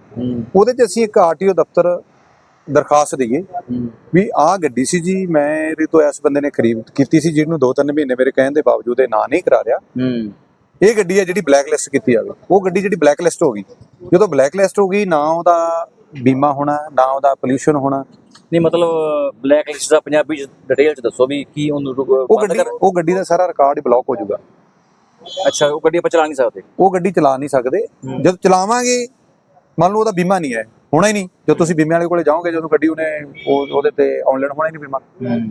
ਉਹਦੇ 'ਚ ਅਸੀਂ ਇੱਕ ਆਰਟੀਓ ਦਫ਼ਤਰ ਦਰਖਾਸਤ ਦਈਏ ਵੀ ਆਹ ਗੱਡੀ ਸੀ ਜੀ ਮੇਰੇ ਤੋਂ ਇਸ ਬੰਦੇ ਨੇ ਖਰੀਦ ਕੀਤੀ ਸੀ ਜਿਹਨੂੰ 2-3 ਮਹੀਨੇ ਮੇਰੇ ਕਹਿਣ ਦੇ ਬਾਵਜੂਦ ਇਹ ਨਾ ਨਹੀਂ ਕਰਾ ਰਿਹਾ। ਹੂੰ। ਇਹ ਗੱਡੀ ਹੈ ਜਿਹੜੀ ਬਲੈਕ ਲਿਸਟ ਕੀਤੀ ਜਾਵੇ ਉਹ ਗੱਡੀ ਜਿਹੜੀ ਬਲੈਕ ਲਿਸਟ ਹੋ ਗਈ। ਜਦੋਂ ਬਲੈਕ ਲਿਸਟ ਹੋ ਗਈ ਨਾ ਉਹਦਾ ਬੀਮਾ ਹੋਣਾ ਨਾ ਉਹਦਾ ਪੋਲੂਸ਼ਨ ਹੋਣਾ। ਨਹੀਂ ਮਤਲਬ ਬਲੈਕ ਲਿਸਟ ਦਾ ਪੰਜਾਬੀ ਚ ਡਿਟੇਲ ਚ ਦੱਸੋ ਵੀ ਕੀ ਉਹਨੂੰ ਉਹ ਗੱਡੀ ਉਹ ਗੱਡੀ ਦਾ ਸਾਰਾ ਰਿਕਾਰਡ ਹੀ ਬਲੌਕ ਹੋ ਜਾਊਗਾ। ਅੱਛਾ ਉਹ ਗੱਡੀ ਆਪਾਂ ਚਲਾ ਨਹੀਂ ਸਕਦੇ? ਉਹ ਗੱਡੀ ਚਲਾ ਨਹੀਂ ਸਕਦੇ। ਜਦ ਚਲਾਵਾਂਗੇ ਮੰਨ ਲਓ ਉਹਦਾ ਬੀਮਾ ਨਹੀਂ ਹੈ। ਹੋਣਾ ਹੀ ਨਹੀਂ। ਜਦੋਂ ਤੁਸੀਂ ਬੀਮੇ ਵਾਲੇ ਕੋਲੇ ਜਾਓਗੇ ਜਦੋਂ ਗੱਡੀ ਉਹਨੇ ਉਹ- ਉਹਦੇ ਤੇ ਆਨਲਾਈਨ ਹੋਣਾ ਹੀ ਨਹੀਂ ਬੀਮਾ।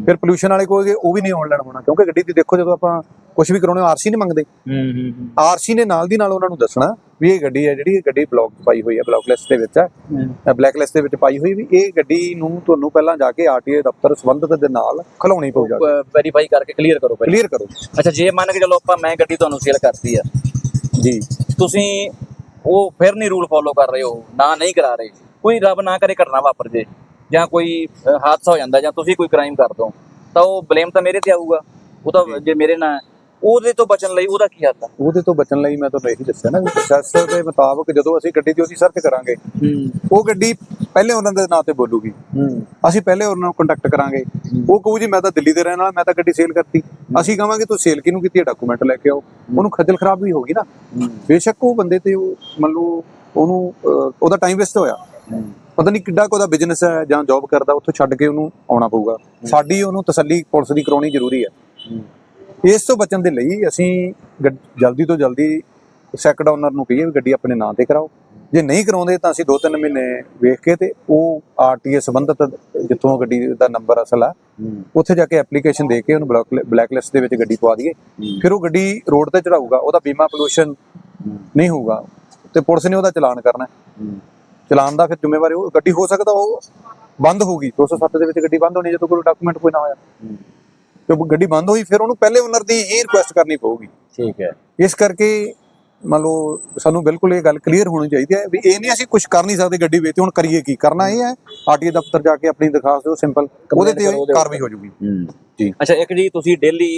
ਫਿਰ ਪੋਲੂਸ਼ਨ ਵਾਲੇ ਕੋਲ ਉਹ ਵੀ ਨਹੀਂ ਆਨਲਾਈਨ ਹੋਣਾ। ਕਿਉਂਕਿ ਗੱਡੀ ਦੀ ਦੇਖੋ ਜਦੋਂ ਆਪਾਂ ਕੁਝ ਵੀ ਕਰਾਉਣੇ ਆਰਸੀ ਨਹੀਂ ਮੰਗਦੇ। ਹੂੰ ਹੂੰ ਆਰਸੀ ਨੇ ਨਾਲ ਦੀ ਨਾਲ ਉਹਨਾਂ ਨੂੰ ਦੱਸਣਾ ਵੀ ਇਹ ਗੱਡੀ ਹੈ ਜਿਹੜੀ ਇਹ ਗੱਡੀ ਬਲੌਕ ਪਾਈ ਹੋਈ ਹੈ ਬਲੌਕ ਲਿਸਟ ਦੇ ਵਿੱਚ ਹੈ। ਬਲੈਕ ਲਿਸਟ ਦੇ ਵਿੱਚ ਪਾਈ ਹੋਈ ਵੀ ਇਹ ਗੱਡੀ ਨੂੰ ਤੁਹਾਨੂੰ ਪਹਿਲਾਂ ਜਾ ਕੇ ਆਰਟੀਏ ਦਫ਼ਤਰ ਸੰਬੰਧਿਤ ਦੇ ਨਾਲ ਖਲਾਉਣੀ ਪਊ ਜਾ ਕੇ ਵੈਰੀਫਾਈ ਕਰਕੇ ਕਲੀਅਰ ਕਰੋ ਪਹਿਲਾਂ। ਕਲੀਅਰ ਕਰੋ। ਅੱਛਾ ਜੇ ਮੰਨ ਕੇ ਚਲੋ ਆਪਾਂ ਮੈਂ ਗੱਡੀ ਤੁਹਾਨੂੰ ਸੇਲ ਕਰਤੀ ਆ ਜੀ। ਤੁਸੀਂ ਉਹ ਫਿਰ ਨਹੀਂ ਰੂਲ ਫੋਲੋ ਕਰ ਰਹੇ ਹੋ ਨਾ ਨਹੀਂ ਕਰਾ ਰਹੇ। ਕੋਈ ਰੱਬ ਨਾ ਕਰੇ ਘਟਨਾ ਵਾਪਰ ਜੇ ਜਾਂ ਕੋਈ ਹਾਦਸਾ ਹੋ ਜਾਂਦਾ ਜਾਂ ਤੁਸੀਂ ਕੋਈ ਕ੍ਰਾਈਮ ਕਰ ਦੋ ਤਾਂ ਉਹ ਬਲੇਮ ਤਾਂ ਮੇਰੇ ਤੇ ਆਊਗਾ। ਉਹ ਤਾਂ ਜੇ। ਮੇਰੇ ਨਾਲ ਉਹਦੇ ਤੋਂ ਬਚਣ ਲਈ ਉਹਦਾ ਕੀ ਹੱਲ ਆ? ਉਹਦੇ ਤੋਂ ਬਚਣ ਲਈ ਮੈਂ ਤੁਹਾਨੂੰ ਇਹੀ ਦੱਸਿਆ ਨਾ ਵੀ ਪ੍ਰੋਸੈਸ ਦੇ ਮੁਤਾਬਕ ਜਦੋਂ ਅਸੀਂ ਗੱਡੀ ਦੀ ਉਹਦੀ ਸਰਚ ਕਰਾਂਗੇ ਉਹ ਗੱਡੀ ਪਹਿਲੇ ਉਹਨਾਂ ਦੇ ਨਾਂ ਤੇ ਬੋਲੂਗੀ। ਅਸੀਂ ਪਹਿਲੇ ਉਹਨਾਂ ਨੂੰ ਕੰਟੈਕਟ ਕਰਾਂਗੇ। ਉਹ ਕਹੂ ਜੀ ਮੈਂ ਤਾਂ ਦਿੱਲੀ ਦੇ ਰਹਿਣ ਵਾਲਾ ਮੈਂ ਤਾਂ ਗੱਡੀ ਸੇਲ ਕਰਤੀ। ਅਸੀਂ ਕਹਾਂਗੇ ਤੂੰ ਸੇਲ ਕਿਹਨੂੰ ਕੀਤੀ ਹੈ? ਡਾਕੂਮੈਂਟ ਲੈ ਕੇ ਆਓ। ਉਹਨੂੰ ਖੱਜਲ ਖਰਾਬ ਵੀ ਹੋਗੀ ਨਾ। ਬੇਸ਼ੱਕ ਉਹ ਬੰਦੇ ਤੇ ਉਹ ਮੰਨ ਲਓ ਉਹਨੂੰ ਉਹਦਾ ਟਾਈਮ ਵੇਸਟ ਹੋਇਆ। ਪਤਾ ਨਹੀਂ ਕਿੱਡਾ ਕੁ ਬਿਜ਼ਨਸ ਹੈ ਜਾਂ ਜੌਬ ਕਰਦਾ, ਉੱਥੋਂ ਛੱਡ ਕੇ ਉਹਨੂੰ ਆਉਣਾ ਪਊਗਾ। ਸਾਡੀ ਉਹਨੂੰ ਤਸੱਲੀ ਪੁਲਿਸ ਦੀ ਕਰਾਉਣੀ ਜ਼ਰੂਰੀ ਹੈ। ਇਸ ਤੋਂ ਬਚਣ ਦੇ ਲਈ ਅਸੀਂ ਜਲਦੀ ਤੋਂ ਜਲਦੀ ਸੈਕਟਰ ਓਨਰ ਨੂੰ ਕਹੀਏ ਵੀ ਗੱਡੀ ਆਪਣੇ ਨਾਂ ਤੇ ਕਰਾਓ। ਜੇ ਨਹੀਂ ਕਰਾਉਂਦੇ ਤਾਂ ਅਸੀਂ 2-3 ਮਹੀਨੇ ਵੇਖ ਕੇ ਤੇ ਉਹ ਆਰਟੀਏ ਸੰਬੰਧਤ ਜਿੱਥੋਂ ਗੱਡੀ ਦਾ ਨੰਬਰ ਅਸਲ ਆ, ਉੱਥੇ ਜਾ ਕੇ ਐਪਲੀਕੇਸ਼ਨ ਦੇ ਕੇ ਉਹਨੂੰ ਬਲੈਕ ਬਲੈਕ ਦੇ ਵਿੱਚ ਗੱਡੀ ਪਵਾ ਦਈਏ। ਫਿਰ ਉਹ ਗੱਡੀ ਰੋਡ ਤੇ ਚੜਾਊਗਾ, ਉਹਦਾ ਬੀਮਾ ਪੋਲੂਸ਼ਨ ਨਹੀਂ ਹੋਊਗਾ ਤੇ ਪੁਲਿਸ ਨੇ ਉਹਦਾ ਚਲਾਨ ਕਰਨਾ। ਚਲਾਨ ਦਾ ਫਿਰ ਜ਼ਿੰਮੇਵਾਰੀ ਉਹ ਗੱਡੀ ਹੋ ਸਕਦਾ ਉਹ ਬੰਦ ਹੋਊਗੀ 207 ਦੇ ਵਿੱਚ ਗੱਡੀ ਬੰਦ ਹੋਣੀ ਜਦੋਂ ਕੋਈ ਡਾਕੂਮੈਂਟ ਕੋਈ ਨਾ ਹੋਇਆ। ਤੇ ਗੱਡੀ ਬੰਦ ਹੋਈ ਫਿਰ ਉਹਨੂੰ ਪਹਿਲੇ ਓਨਰ ਦੀ ਹੀ ਰਿਕੁਐਸਟ ਕਰਨੀ ਪਊਗੀ। ਠੀਕ ਹੈ। ਇਸ ਕਰਕੇ ਮੰਨ ਲਓ ਸਾਨੂੰ ਬਿਲਕੁਲ ਇਹ ਗੱਲ ਕਲੀਅਰ ਹੋਣੀ ਚਾਹੀਦੀ ਹੈ ਵੀ ਇਹ ਨਹੀਂ ਅਸੀਂ ਕੁਝ ਕਰ ਨਹੀਂ ਸਕਦੇ ਗੱਡੀ ਵੇਚ ਹੁਣ ਕਰੀਏ ਕੀ? ਕਰਨਾ ਇਹ ਹੈ ਆਰਟੀਏ ਦਫ਼ਤਰ ਜਾ ਕੇ ਆਪਣੀ ਦਰਖਾਸਤ ਦਿਓ ਸਿੰਪਲ ਉਹਦੇ ਤੇ ਕਾਰਵਾਈ ਹੋ ਜਾਊਗੀ ਜੀ। ਅੱਛਾ ਇੱਕ ਜੀ ਤੁਸੀਂ ਡੇਲੀ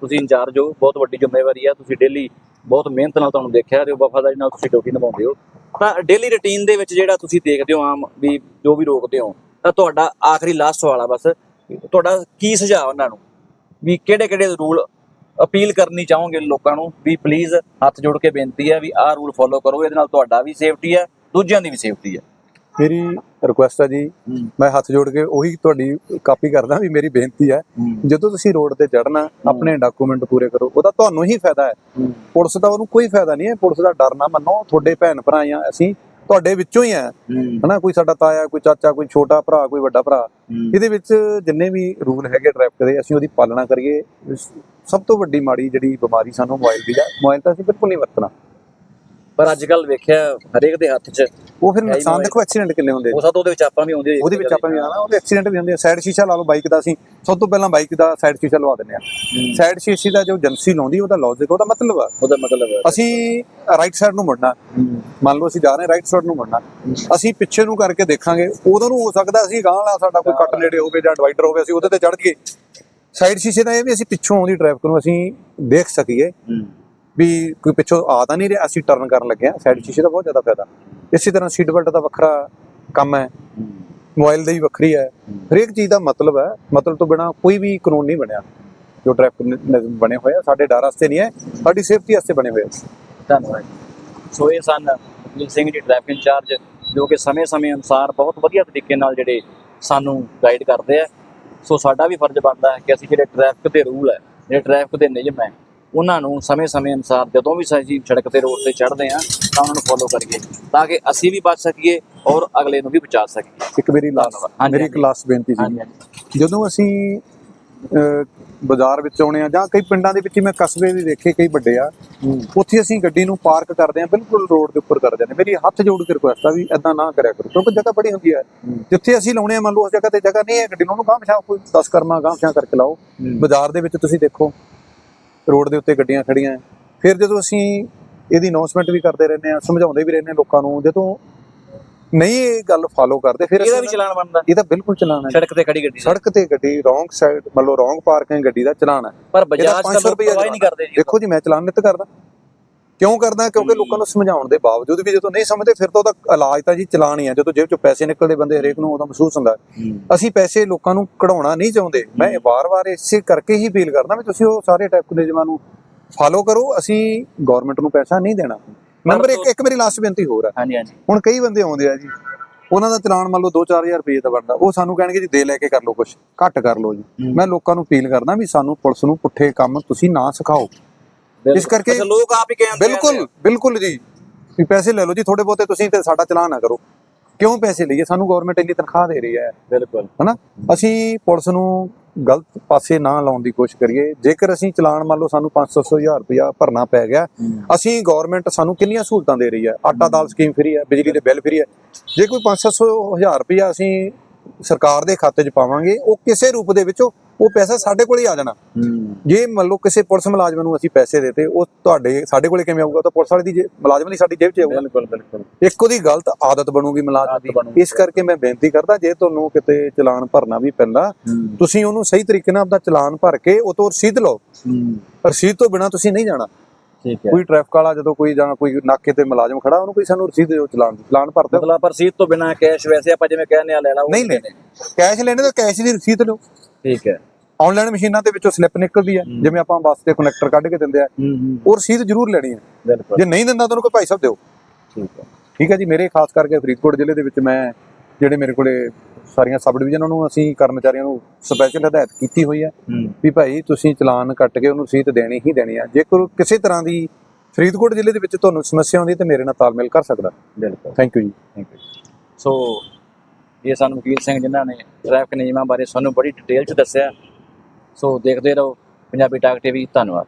ਤੁਸੀਂ ਇੰਚਾਰਜ ਹੋ ਬਹੁਤ ਵੱਡੀ ਜ਼ਿੰਮੇਵਾਰੀ ਆ ਤੁਸੀਂ ਡੇਲੀ ਬਹੁਤ ਮਿਹਨਤ ਨਾਲ ਤੁਹਾਨੂੰ ਦੇਖਿਆ ਤੇ ਵਫਾਦਾਰੀ ਨਾਲ ਤੁਸੀਂ ਡਿਊਟੀ ਨਿਭਾਉਂਦੇ ਹੋ। ਤਾਂ ਡੇਲੀ ਰੁਟੀਨ ਦੇ ਵਿੱਚ ਜਿਹੜਾ ਤੁਸੀਂ ਦੇਖਦੇ ਹੋ ਆਮ ਵੀ ਜੋ ਵੀ ਰੋਕਦੇ ਹੋ, ਤਾਂ ਤੁਹਾਡਾ ਆਖਰੀ ਲਾਸਟ ਸਵਾਲ ਆ ਬਸ। ਤੁਹਾਡਾ ਕੀ ਸੁਝਾਅ ਉਹਨਾਂ ਨੂੰ? ਵੀ ਕਿਹੜੇ ਕਿਹੜੇ ਰੂਲ ਅਪੀਲ ਕਰਨੀ ਚਾਹੋਗੇ ਲੋਕਾਂ ਨੂੰ? ਵੀ ਪਲੀਜ਼ ਹੱਥ ਜੋੜ ਕੇ ਬੇਨਤੀ ਹੈ ਵੀ ਆਹ ਰੂਲ ਫੋਲੋ ਕਰੋ, ਇਹਦੇ ਨਾਲ ਤੁਹਾਡਾ ਵੀ ਸੇਫਟੀ ਹੈ, ਦੂਜਿਆਂ ਦੀ ਵੀ ਸੇਫਟੀ ਹੈ। ਮੇਰੀ ਰਿਕੁਐਸਟ ਹੈ ਜੀ। ਮੈਂ ਹੱਥ ਜੋੜ ਕੇ ਉਹੀ ਤੁਹਾਡੀ ਕਾਪੀ ਕਰਦਾ ਵੀ ਮੇਰੀ ਬੇਨਤੀ ਹੈ। ਜਦੋਂ ਤੁਸੀਂ ਰੋਡ ਤੇ ਚੜਨਾ ਆਪਣੇ ਡਾਕੂਮੈਂਟ ਪੂਰੇ ਕਰੋ। ਉਹਦਾ ਤੁਹਾਨੂੰ ਹੀ ਫਾਇਦਾ ਹੈ। ਪੁਲਿਸ ਦਾ ਉਹਨੂੰ ਕੋਈ ਫਾਇਦਾ ਨਹੀਂ ਹੈ। ਪੁਲਿਸ ਦਾ ਡਰ ਨਾ ਮੰਨੋ। ਤੁਹਾਡੇ ਭੈਣ ਭਰਾ ਆ ਅਸੀਂ ਤੁਹਾਡੇ ਵਿੱਚੋਂ ਹੀ ਆ ਹਨਾ ਕੋਈ ਸਾਡਾ ਤਾਇਆ ਕੋਈ ਚਾਚਾ ਕੋਈ ਛੋਟਾ ਭਰਾ ਕੋਈ ਵੱਡਾ ਭਰਾ। ਇਹਦੇ ਵਿੱਚ ਜਿੰਨੇ ਵੀ ਰੂਲ ਹੈਗੇ ਟ੍ਰੈਫਿਕ ਦੇ ਅਸੀਂ ਉਹਦੀ ਪਾਲਣਾ ਕਰੀਏ। ਸਭ ਤੋਂ ਵੱਡੀ ਮਾੜੀ ਜਿਹੜੀ ਬਿਮਾਰੀ ਸਾਨੂੰ ਮੋਬਾਈਲ ਦੀ ਹੈ ਮੋਬਾਈਲ ਤਾਂ ਅਸੀਂ ਬਿਲਕੁਲ ਨਹੀਂ ਵਰਤਣਾ। ਪਰ ਅੱਜ ਕੱਲ ਵੇਖਿਆ ਹਰੇਕ ਦੇ ਹੱਥ 'ਚ ਉਹ ਫਿਰ ਹੈ ਹੀ ਨੁਕਸਾਨ। ਦੇਖੋ ਐਕਸੀਡੈਂਟ ਕਿੰਨੇ ਹੁੰਦੇ ਉਹ ਸਭ ਉਹਦੇ ਵਿੱਚ ਆਪਾਂ ਵੀ ਹੋਏ ਉਹਦੇ ਵਿੱਚ ਆਪਾਂ ਵੀ ਆਣਾ ਉਹਦੇ ਐਕਸੀਡੈਂਟ ਵੀ ਹੁੰਦੇ ਆ। ਸਾਈਡ ਸ਼ੀਸ਼ਾ ਲਾ ਲਓ ਬਾਈਕ ਦਾ ਅਸੀਂ। ਸਭ ਤੋਂ ਪਹਿਲਾਂ ਬਾਈਕ ਦਾ ਸਾਈਡ ਸ਼ੀਸ਼ਾ ਲਵਾ ਦਿੰਦੇ ਆ। ਸਾਈਡ ਸ਼ੀਸ਼ੇ ਦਾ ਜੋ ਏਜੰਸੀ ਲਾਉਂਦੀ ਉਹਦਾ ਲੌਜੀਕ ਉਹਦਾ ਮਤਲਬ ਆ। ਉਹਦਾ ਮਤਲਬ ਹੈ ਅਸੀਂ ਰਾਈਟ ਸਾਈਡ ਨੂੰ ਮੁੜਨਾ। ਮੰਨ ਲਓ ਅਸੀਂ ਜਾ ਰਹੇ ਹਾਂ ਰਾਈਟ ਸਾਈਡ ਨੂੰ ਮੁੜਨਾ। ਅਸੀਂ ਪਿੱਛੇ ਨੂੰ ਕਰਕੇ ਦੇਖਾਂਗੇ। ਉਦੋਂ ਨੂੰ ਹੋ ਸਕਦਾ ਅਸੀਂ ਗਾਂਹ ਵਾਲਾ ਸਾਡਾ ਕੋਈ ਕੱਟ ਨੇੜੇ ਹੋਵੇ ਜਾਂ ਡਿਵਾਈਡਰ ਹੋਵੇ ਅਸੀਂ ਉਹਦੇ ਤੇ ਚੜ੍ਹ ਜਾਈਏ। ਸਾਈਡ ਸ਼ੀਸ਼ੇ ਦਾ ਇਹ ਵੀ ਅਸੀਂ ਪਿੱਛੋਂ ਆਉਂਦੀ ਟ੍ਰੈਫਿਕ ਨੂੰ ਅਸੀਂ ਦੇਖ ਸਕੀਏ। ਵੀ ਕੋਈ ਪਿੱਛੋਂ ਆ ਤਾਂ ਨਹੀਂ ਰਿਹਾ, ਅਸੀਂ ਟਰਨ ਕਰਨ ਲੱਗੇ ਆ ਸਾਈਡ ਸ਼ੀਸ਼ੇ ਦਾ ਬਹੁਤ ਜ਼ਿਆਦਾ ਫਾਇਦਾ। ਇਸੇ ਤਰ੍ਹਾਂ ਸੀਟ ਬੈਲਟ ਦਾ ਵੱਖਰਾ ਕੰਮ ਹੈ। ਮੋਬਾਈਲ ਦੀ ਵੀ ਵੱਖਰੀ ਹੈ। ਹਰੇਕ ਚੀਜ਼ ਦਾ ਮਤਲਬ ਹੈ, ਮਤਲਬ ਤੋਂ ਬਿਨਾ ਕੋਈ ਵੀ ਕਾਨੂੰਨ ਨਹੀਂ ਬਣਿਆ। ਜੋ ਟ੍ਰੈਫਿਕ ਨਿਯਮ ਬਣੇ ਹੋਏ ਆ, ਸਾਡੇ ਡਰ ਵਾਸਤੇ ਨਹੀਂ ਹੈ, ਸਾਡੀ ਸੇਫਟੀ ਵਾਸਤੇ ਬਣੇ ਹੋਏ ਆ। ਧੰਨਵਾਦ ਸੋ ਇਹ ਸਨ ਵਕੀਲ ਸਿੰਘ ਜੀ ਟ੍ਰੈਫਿਕ ਇੰਚਾਰਜ, ਜੋ ਕਿ ਸਮੇਂ-ਸਮੇਂ ਅਨੁਸਾਰ ਬਹੁਤ ਵਧੀਆ ਤਰੀਕੇ ਨਾਲ ਜਿਹੜੇ ਸਾਨੂੰ ਗਾਈਡ ਕਰਦੇ ਆ। ਸੋ ਸਾਡਾ ਵੀ ਫਰਜ਼ ਬਣਦਾ ਹੈ ਕਿ ਅਸੀਂ ਜਿਹੜੇ ਟ੍ਰੈਫਿਕ ਦੇ ਰੂਲ ਹੈ, ਜਿਹੜੇ ਟ੍ਰੈਫਿਕ ਦੇ ਨਿਯਮ ਹੈ ਉਹਨਾਂ ਨੂੰ ਸਮੇਂ-ਸਮੇਂ ਅਨੁਸਾਰ ਜਦੋਂ ਵੀ ਅਸੀਂ ਸੜਕ ਤੇ ਰੋਡ ਤੇ ਚੜ੍ਹਦੇ ਆ ਤਾਂ ਉਹਨਾਂ ਨੂੰ ਫੋਲੋ ਕਰੀਏ ਤਾਂ ਕਿ ਅਸੀਂ ਵੀ ਬਚ ਸਕੀਏ ਔਰ ਅਗਲੇ ਨੂੰ ਵੀ ਬਚਾ ਸਕੀਏ। ਇੱਕ ਮੇਰੀ ਲਾਸਟ ਮੇਰੀ ਇੱਕ। ਲਾਸਟ ਬੇਨਤੀ ਸੀ। ਜਦੋਂ ਅਸੀਂ ਬਾਜ਼ਾਰ ਵਿੱਚ ਆਉਣੇ ਆ ਜਾਂ ਕਈ ਪਿੰਡਾਂ ਦੇ ਵਿੱਚ ਮੈਂ ਕਸਬੇ ਵੀ ਦੇਖੇ ਕਈ ਵੱਡੇ ਆ ਉੱਥੇ ਅਸੀਂ ਗੱਡੀ ਨੂੰ ਪਾਰਕ ਕਰਦੇ ਆ ਬਿਲਕੁਲ ਰੋਡ ਦੇ ਉੱਪਰ ਕਰ ਜਾਂਦੇ ਮੇਰੀ ਹੱਥ ਜੋੜ ਕੇ ਰਿਕੁਐਸਟ ਆ ਵੀ ਐਦਾਂ ਨਾ ਕਰਿਆ ਕਰੋ ਕਿਉਂਕਿ ਜਗ੍ਹਾ ਬੜੀ ਹੁੰਦੀ ਹੈ। ਜਿੱਥੇ ਅਸੀਂ ਲਾਉਣੇ ਆ ਮੰਨ ਲਓ ਉਸ ਜਗ੍ਹਾ ਤੇ ਜਗ੍ਹਾ ਨਹੀਂ ਹੈ ਗੱਡੀ ਨੂੰ ਉਹਨੂੰ ਗਾਂਹ ਪਿਛਾਂ ਕੋਈ 10 ਕਰਮਾ ਗਾਂਹ ਪਿਛਾਂ ਕਰਕੇ ਲਾਓ। ਬਾਜ਼ਾਰ ਦੇ ਵਿੱਚ ਤੁਸੀਂ ਦੇਖੋ ਰੋਡ ਦੇ ਉੱਤੇ ਗੱਡੀਆਂ ਖੜੀਆਂ ਹੈ। ਫਿਰ ਜਦੋਂ ਅਸੀਂ ਇਹਦੀ ਅਨਾਉਂਸਮੈਂਟ ਵੀ ਕਰਦੇ ਰਹਿੰਦੇ ਆ ਸਮਝਾਉਂਦੇ ਵੀ ਰਹਿੰਦੇ ਆ ਲੋਕਾਂ ਨੂੰ ਜਦੋਂ ਨਹੀਂ ਇਹ ਗੱਲ ਫਾਲੋ ਕਰਦੇ ਫਿਰ ਇਹਦਾ ਵੀ ਚਲਾਨ ਬਣਦਾ। ਇਹਦਾ ਬਿਲਕੁਲ ਚਲਾਣਾ ਸੜਕ ਤੇ ਖੜੀ ਗੱਡੀ। ਸੜਕ ਤੇ ਗੱਡੀ ਰੋਂਗ ਸਾਈਡ ਮਤਲਬ ਰੋਂਗ ਪਾਰਕਿੰਗ ਗੱਡੀ ਦਾ ਚਲਾਣਾ ਪਰ ਇਹਦਾ ਬਜਾਜ ਤਾਂ 500 ਲੋਕ ਹੀ ਨਹੀਂ ਕਰਦੇ ਜੀ। ਦੇਖੋ ਜੀ ਮੈਂ ਚਲਾਨ ਨਿਤ ਕਰਦਾ। ਕਿਉਂ ਕਰਦਾ? ਕਿਉਂਕਿ ਲੋਕਾਂ ਨੂੰ ਸਮਝਾਉਣ ਦੇ ਬਾਵਜੂਦ ਵੀ ਜਦੋਂ ਨਹੀਂ ਸਮਝਦੇ ਫਿਰ ਤਾਂ ਉਹਦਾ ਇਲਾਜ ਤਾਂ ਜੀ ਚਲਾਨ ਹੀ ਆ ਜਦੋਂ ਜੇਬ ਚੋਂ ਪੈਸੇ ਨਿਕਲਦੇ ਬੰਦੇ ਹਰੇਕ ਨੂੰ ਉਹਦਾ ਮਹਿਸੂਸ ਹੁੰਦਾ। ਅਸੀਂ ਪੈਸੇ ਲੋਕਾਂ ਨੂੰ ਕਢਾਉਣਾ ਨਹੀਂ ਚਾਹੁੰਦੇ। ਮੈਂ ਵਾਰ-ਵਾਰ ਇਸੇ ਕਰਕੇ ਹੀ ਅਪੀਲ ਕਰਦਾ ਵੀ ਤੁਸੀਂ ਉਹ ਸਾਰੇ ਨਿਯਮਾਂ ਨੂੰ ਫਾਲੋ ਕਰੋ। ਅਸੀਂ ਗਵਰਨਮੈਂਟ ਨੂੰ ਪੈਸਾ ਨਹੀਂ ਦੇਣਾ। ਨੰਬਰ ਇੱਕ ਇੱਕ ਮੇਰੀ ਲਾਸਟ ਬੇਨਤੀ ਹੋਰ ਹੈ ਹਾਂਜੀ ਹਾਂਜੀ। ਹੁਣ ਕਈ ਬੰਦੇ ਆਉਂਦੇ ਆ ਜੀ ਉਹਨਾਂ ਦਾ ਚਲਾਨ ਮੰਨ ਲਓ 2-4000 ਰੁਪਏ ਦਾ ਬਣਦਾ। ਉਹ ਸਾਨੂੰ ਕਹਿਣਗੇ ਜੀ ਦੇ ਲੈ ਕੇ ਕਰ ਲਓ ਕੁਝ ਘੱਟ ਕਰ ਲਓ ਜੀ। ਮੈਂ ਲੋਕਾਂ ਨੂੰ ਅਪੀਲ ਕਰਦਾ ਵੀ ਸਾਨੂੰ ਪੁਲਿਸ ਨੂੰ ਪੁੱਠੇ ਕੰਮ ਤੁਸੀਂ ਨਾ ਸਿਖਾਓ। ਇਸ ਕਰਕੇ- ਲੋਕ ਆਪ ਹੀ ਕਹਿੰਦੇ ਬਿਲਕੁਲ ਬਿਲਕੁਲ ਜੀ। ਵੀ ਪੈਸੇ ਲੈ ਲਓ ਜੀ ਥੋੜੇ ਬਹੁਤੇ ਤੁਸੀਂ ਤੇ ਸਾਡਾ ਚਲਾਨ ਨਾ ਕਰੋ। ਕਿਉਂ ਪੈਸੇ ਲਈਏ? ਸਾਨੂੰ ਗਵਰਨਮੈਂਟ ਇੰਨੀ ਤਨਖਾਹ ਦੇ ਰਹੀ ਹੈ। ਬਿਲਕੁਲ। ਹਨਾ? ਅਸੀਂ ਪੁਲਿਸ ਨੂੰ ਗਲਤ ਪਾਸੇ ਨਾ ਲਾਉਣ ਦੀ ਕੋਸ਼ਿਸ਼ ਕਰੀਏ। ਜੇਕਰ ਅਸੀਂ ਚਲਾਨ ਮੰਨ ਲਓ ਸਾਨੂੰ 500 ਹਜ਼ਾਰ ਰੁਪਇਆ ਭਰਨਾ ਪੈ ਗਿਆ ਅਸੀਂ ਗਵਰਨਮੈਂਟ ਸਾਨੂੰ ਕਿੰਨੀਆਂ ਸਹੂਲਤਾਂ ਦੇ ਰਹੀ ਹੈ? ਆਟਾ ਦਾਲ ਸਕੀਮ ਫ੍ਰੀ ਹੈ ਬਿਜਲੀ ਦੇ ਬਿੱਲ ਫ੍ਰੀ ਹੈ। ਜੇ ਕੋਈ 500 ਹਜ਼ਾਰ ਰੁਪਇਆ ਅਸੀਂ ਸਰਕਾਰ ਦੇ ਖਾਤੇ 'ਚ ਪਾਵਾਂਗੇ ਉਹ ਕਿਸੇ ਰੂਪ ਦੇ ਵਿੱਚ ਉਹ ਪੈਸਾ ਸਾਡੇ ਕੋਲ ਹੀ ਆ ਜਾਣਾ। ਜੇ ਮੰਨ ਲਓ ਕਿਸੇ ਪੁਲਿਸ ਮੁਲਾਜ਼ਮ ਨੂੰ ਅਸੀਂ ਪੈਸੇ ਦੇਤੇ ਉਹ ਤੁਹਾਡੇ ਸਾਡੇ ਕੋਲੇ ਕਿਵੇਂ ਆਊਗਾ? ਤਾਂ ਪੁਲਿਸ ਵਾਲੇ ਦੀ ਮੁਲਾਜ਼ਮ ਦੀ ਸਾਡੀ ਜੇਬ 'ਚ ਆਊਗਾ। ਬਿਲਕੁਲ ਬਿਲਕੁਲ। ਇੱਕ ਉਹਦੀ ਗਲਤ ਆਦਤ ਬਣੂਗੀ ਮੁਲਾਜ਼ਮ। ਦੀ। ਇਸ ਕਰਕੇ ਮੈਂ ਬੇਨਤੀ ਕਰਦਾ ਜੇ ਤੁਹਾਨੂੰ ਕਿਤੇ ਚਲਾਨ ਭਰਨਾ ਵੀ ਪੈਂਦਾ ਤੁਸੀਂ ਉਹਨੂੰ ਸਹੀ ਤਰੀਕੇ ਨਾਲ ਆਪਦਾ ਚਲਾਨ ਭਰ ਕੇ ਉਹ ਤੋਂ ਰਸੀਦ ਲਓ। ਰਸੀਦ ਤੋਂ ਬਿਨਾ ਤੁਸੀਂ ਨਹੀਂ ਜਾਣਾ। ਠੀਕ ਹੈ। ਕੋਈ ਟ੍ਰੈਫਿਕ ਵਾਲਾ ਜਦੋਂ ਕੋਈ ਜਾਂ ਕੋਈ ਨਾਕੇ ਤੇ ਮੁਲਾਜ਼ਮ ਖੜਾ ਉਹਨੂੰ ਕੋਈ ਸਾਨੂੰ ਰਸੀਦ ਦਿਓ ਚਲਾਨ ਦੀ ਚਲਾਨ ਭਰ ਦਿਓ। ਮਤਲਬ ਰਸੀਦ ਤੋਂ ਬਿਨਾ ਕੈਸ਼ ਵੈਸੇ ਆਪਾਂ ਜਿਵੇਂ ਕਹਿੰਦੇ ਆ ਲੈ ਲਾ ਨਹੀਂ ਲੈਣੇ ਕੈਸ਼ ਲੈਣੇ ਤਾਂ ਕੈਸ਼ ਦੀ ਰਸੀਦ ਲਓ ਠੀਕ ਹੈ। ਆਨਲਾਈਨ ਮਸ਼ੀਨਾਂ ਦੇ ਵਿੱਚੋਂ ਸਲਿੱਪ ਨਿਕਲਦੀ ਹੈ। ਜਿਵੇਂ ਆਪਾਂ ਬੱਸ ਤੇ ਕਨੈਕਟਰ ਕੱਢ ਕੇ ਦਿੰਦੇ ਆ ਉਹ ਰਸੀਦ ਜ਼ਰੂਰ ਲੈਣੀ ਹੈ। ਜੇ ਨਹੀਂ ਦਿੰਦਾ ਤੁਹਾਨੂੰ ਕੋਈ ਭਾਈ ਸਾਹਿਬ ਦਿਓ। ਠੀਕ ਹੈ। ਠੀਕ ਹੈ ਜੀ ਮੇਰੇ ਖਾਸ ਕਰਕੇ ਫਰੀਦਕੋਟ ਜ਼ਿਲ੍ਹੇ ਦੇ ਵਿੱਚ ਮੈਂ ਜਿਹੜੇ ਮੇਰੇ ਕੋਲੇ ਸਾਰੀਆਂ ਸਬ ਡਿਵੀਜ਼ਨਾਂ ਨੂੰ ਅਸੀਂ ਕਰਮਚਾਰੀਆਂ ਨੂੰ ਸਪੈਸ਼ਲ ਹਦਾਇਤ ਕੀਤੀ ਹੋਈ ਹੈ ਵੀ ਭਾਈ ਤੁਸੀਂ ਚਲਾਨ ਕੱਟ ਕੇ ਉਹਨੂੰ ਰਸੀਦ ਦੇਣੀ ਹੀ ਦੇਣੀ ਹੈ ਜੇਕਰ ਕਿਸੇ ਤਰ੍ਹਾਂ ਦੀ ਫਰੀਦਕੋਟ ਜ਼ਿਲ੍ਹੇ ਦੇ ਵਿੱਚ ਤੁਹਾਨੂੰ ਸਮੱਸਿਆ ਆਉਂਦੀ ਤਾਂ ਮੇਰੇ ਨਾਲ ਤਾਲਮੇਲ ਕਰ ਸਕਦਾ। ਬਿਲਕੁਲ। Thank you ji. Thank you so ਇਹ ਸਾਨੂੰ ਵਕੀਲ ਸਿੰਘ ਜਿਨ੍ਹਾਂ ਨੇ ਟ੍ਰੈਫਿਕ ਨਿਯਮਾਂ ਬਾਰੇ ਸਾਨੂੰ ਬੜੀ ਡਿਟੇਲ ਚ ਦੱਸਿਆ। ਸੋ ਦੇਖਦੇ ਰਹੋ। ਪੰਜਾਬੀ ਟਾਕ ਟੀਵੀ ਧੰਨਵਾਦ।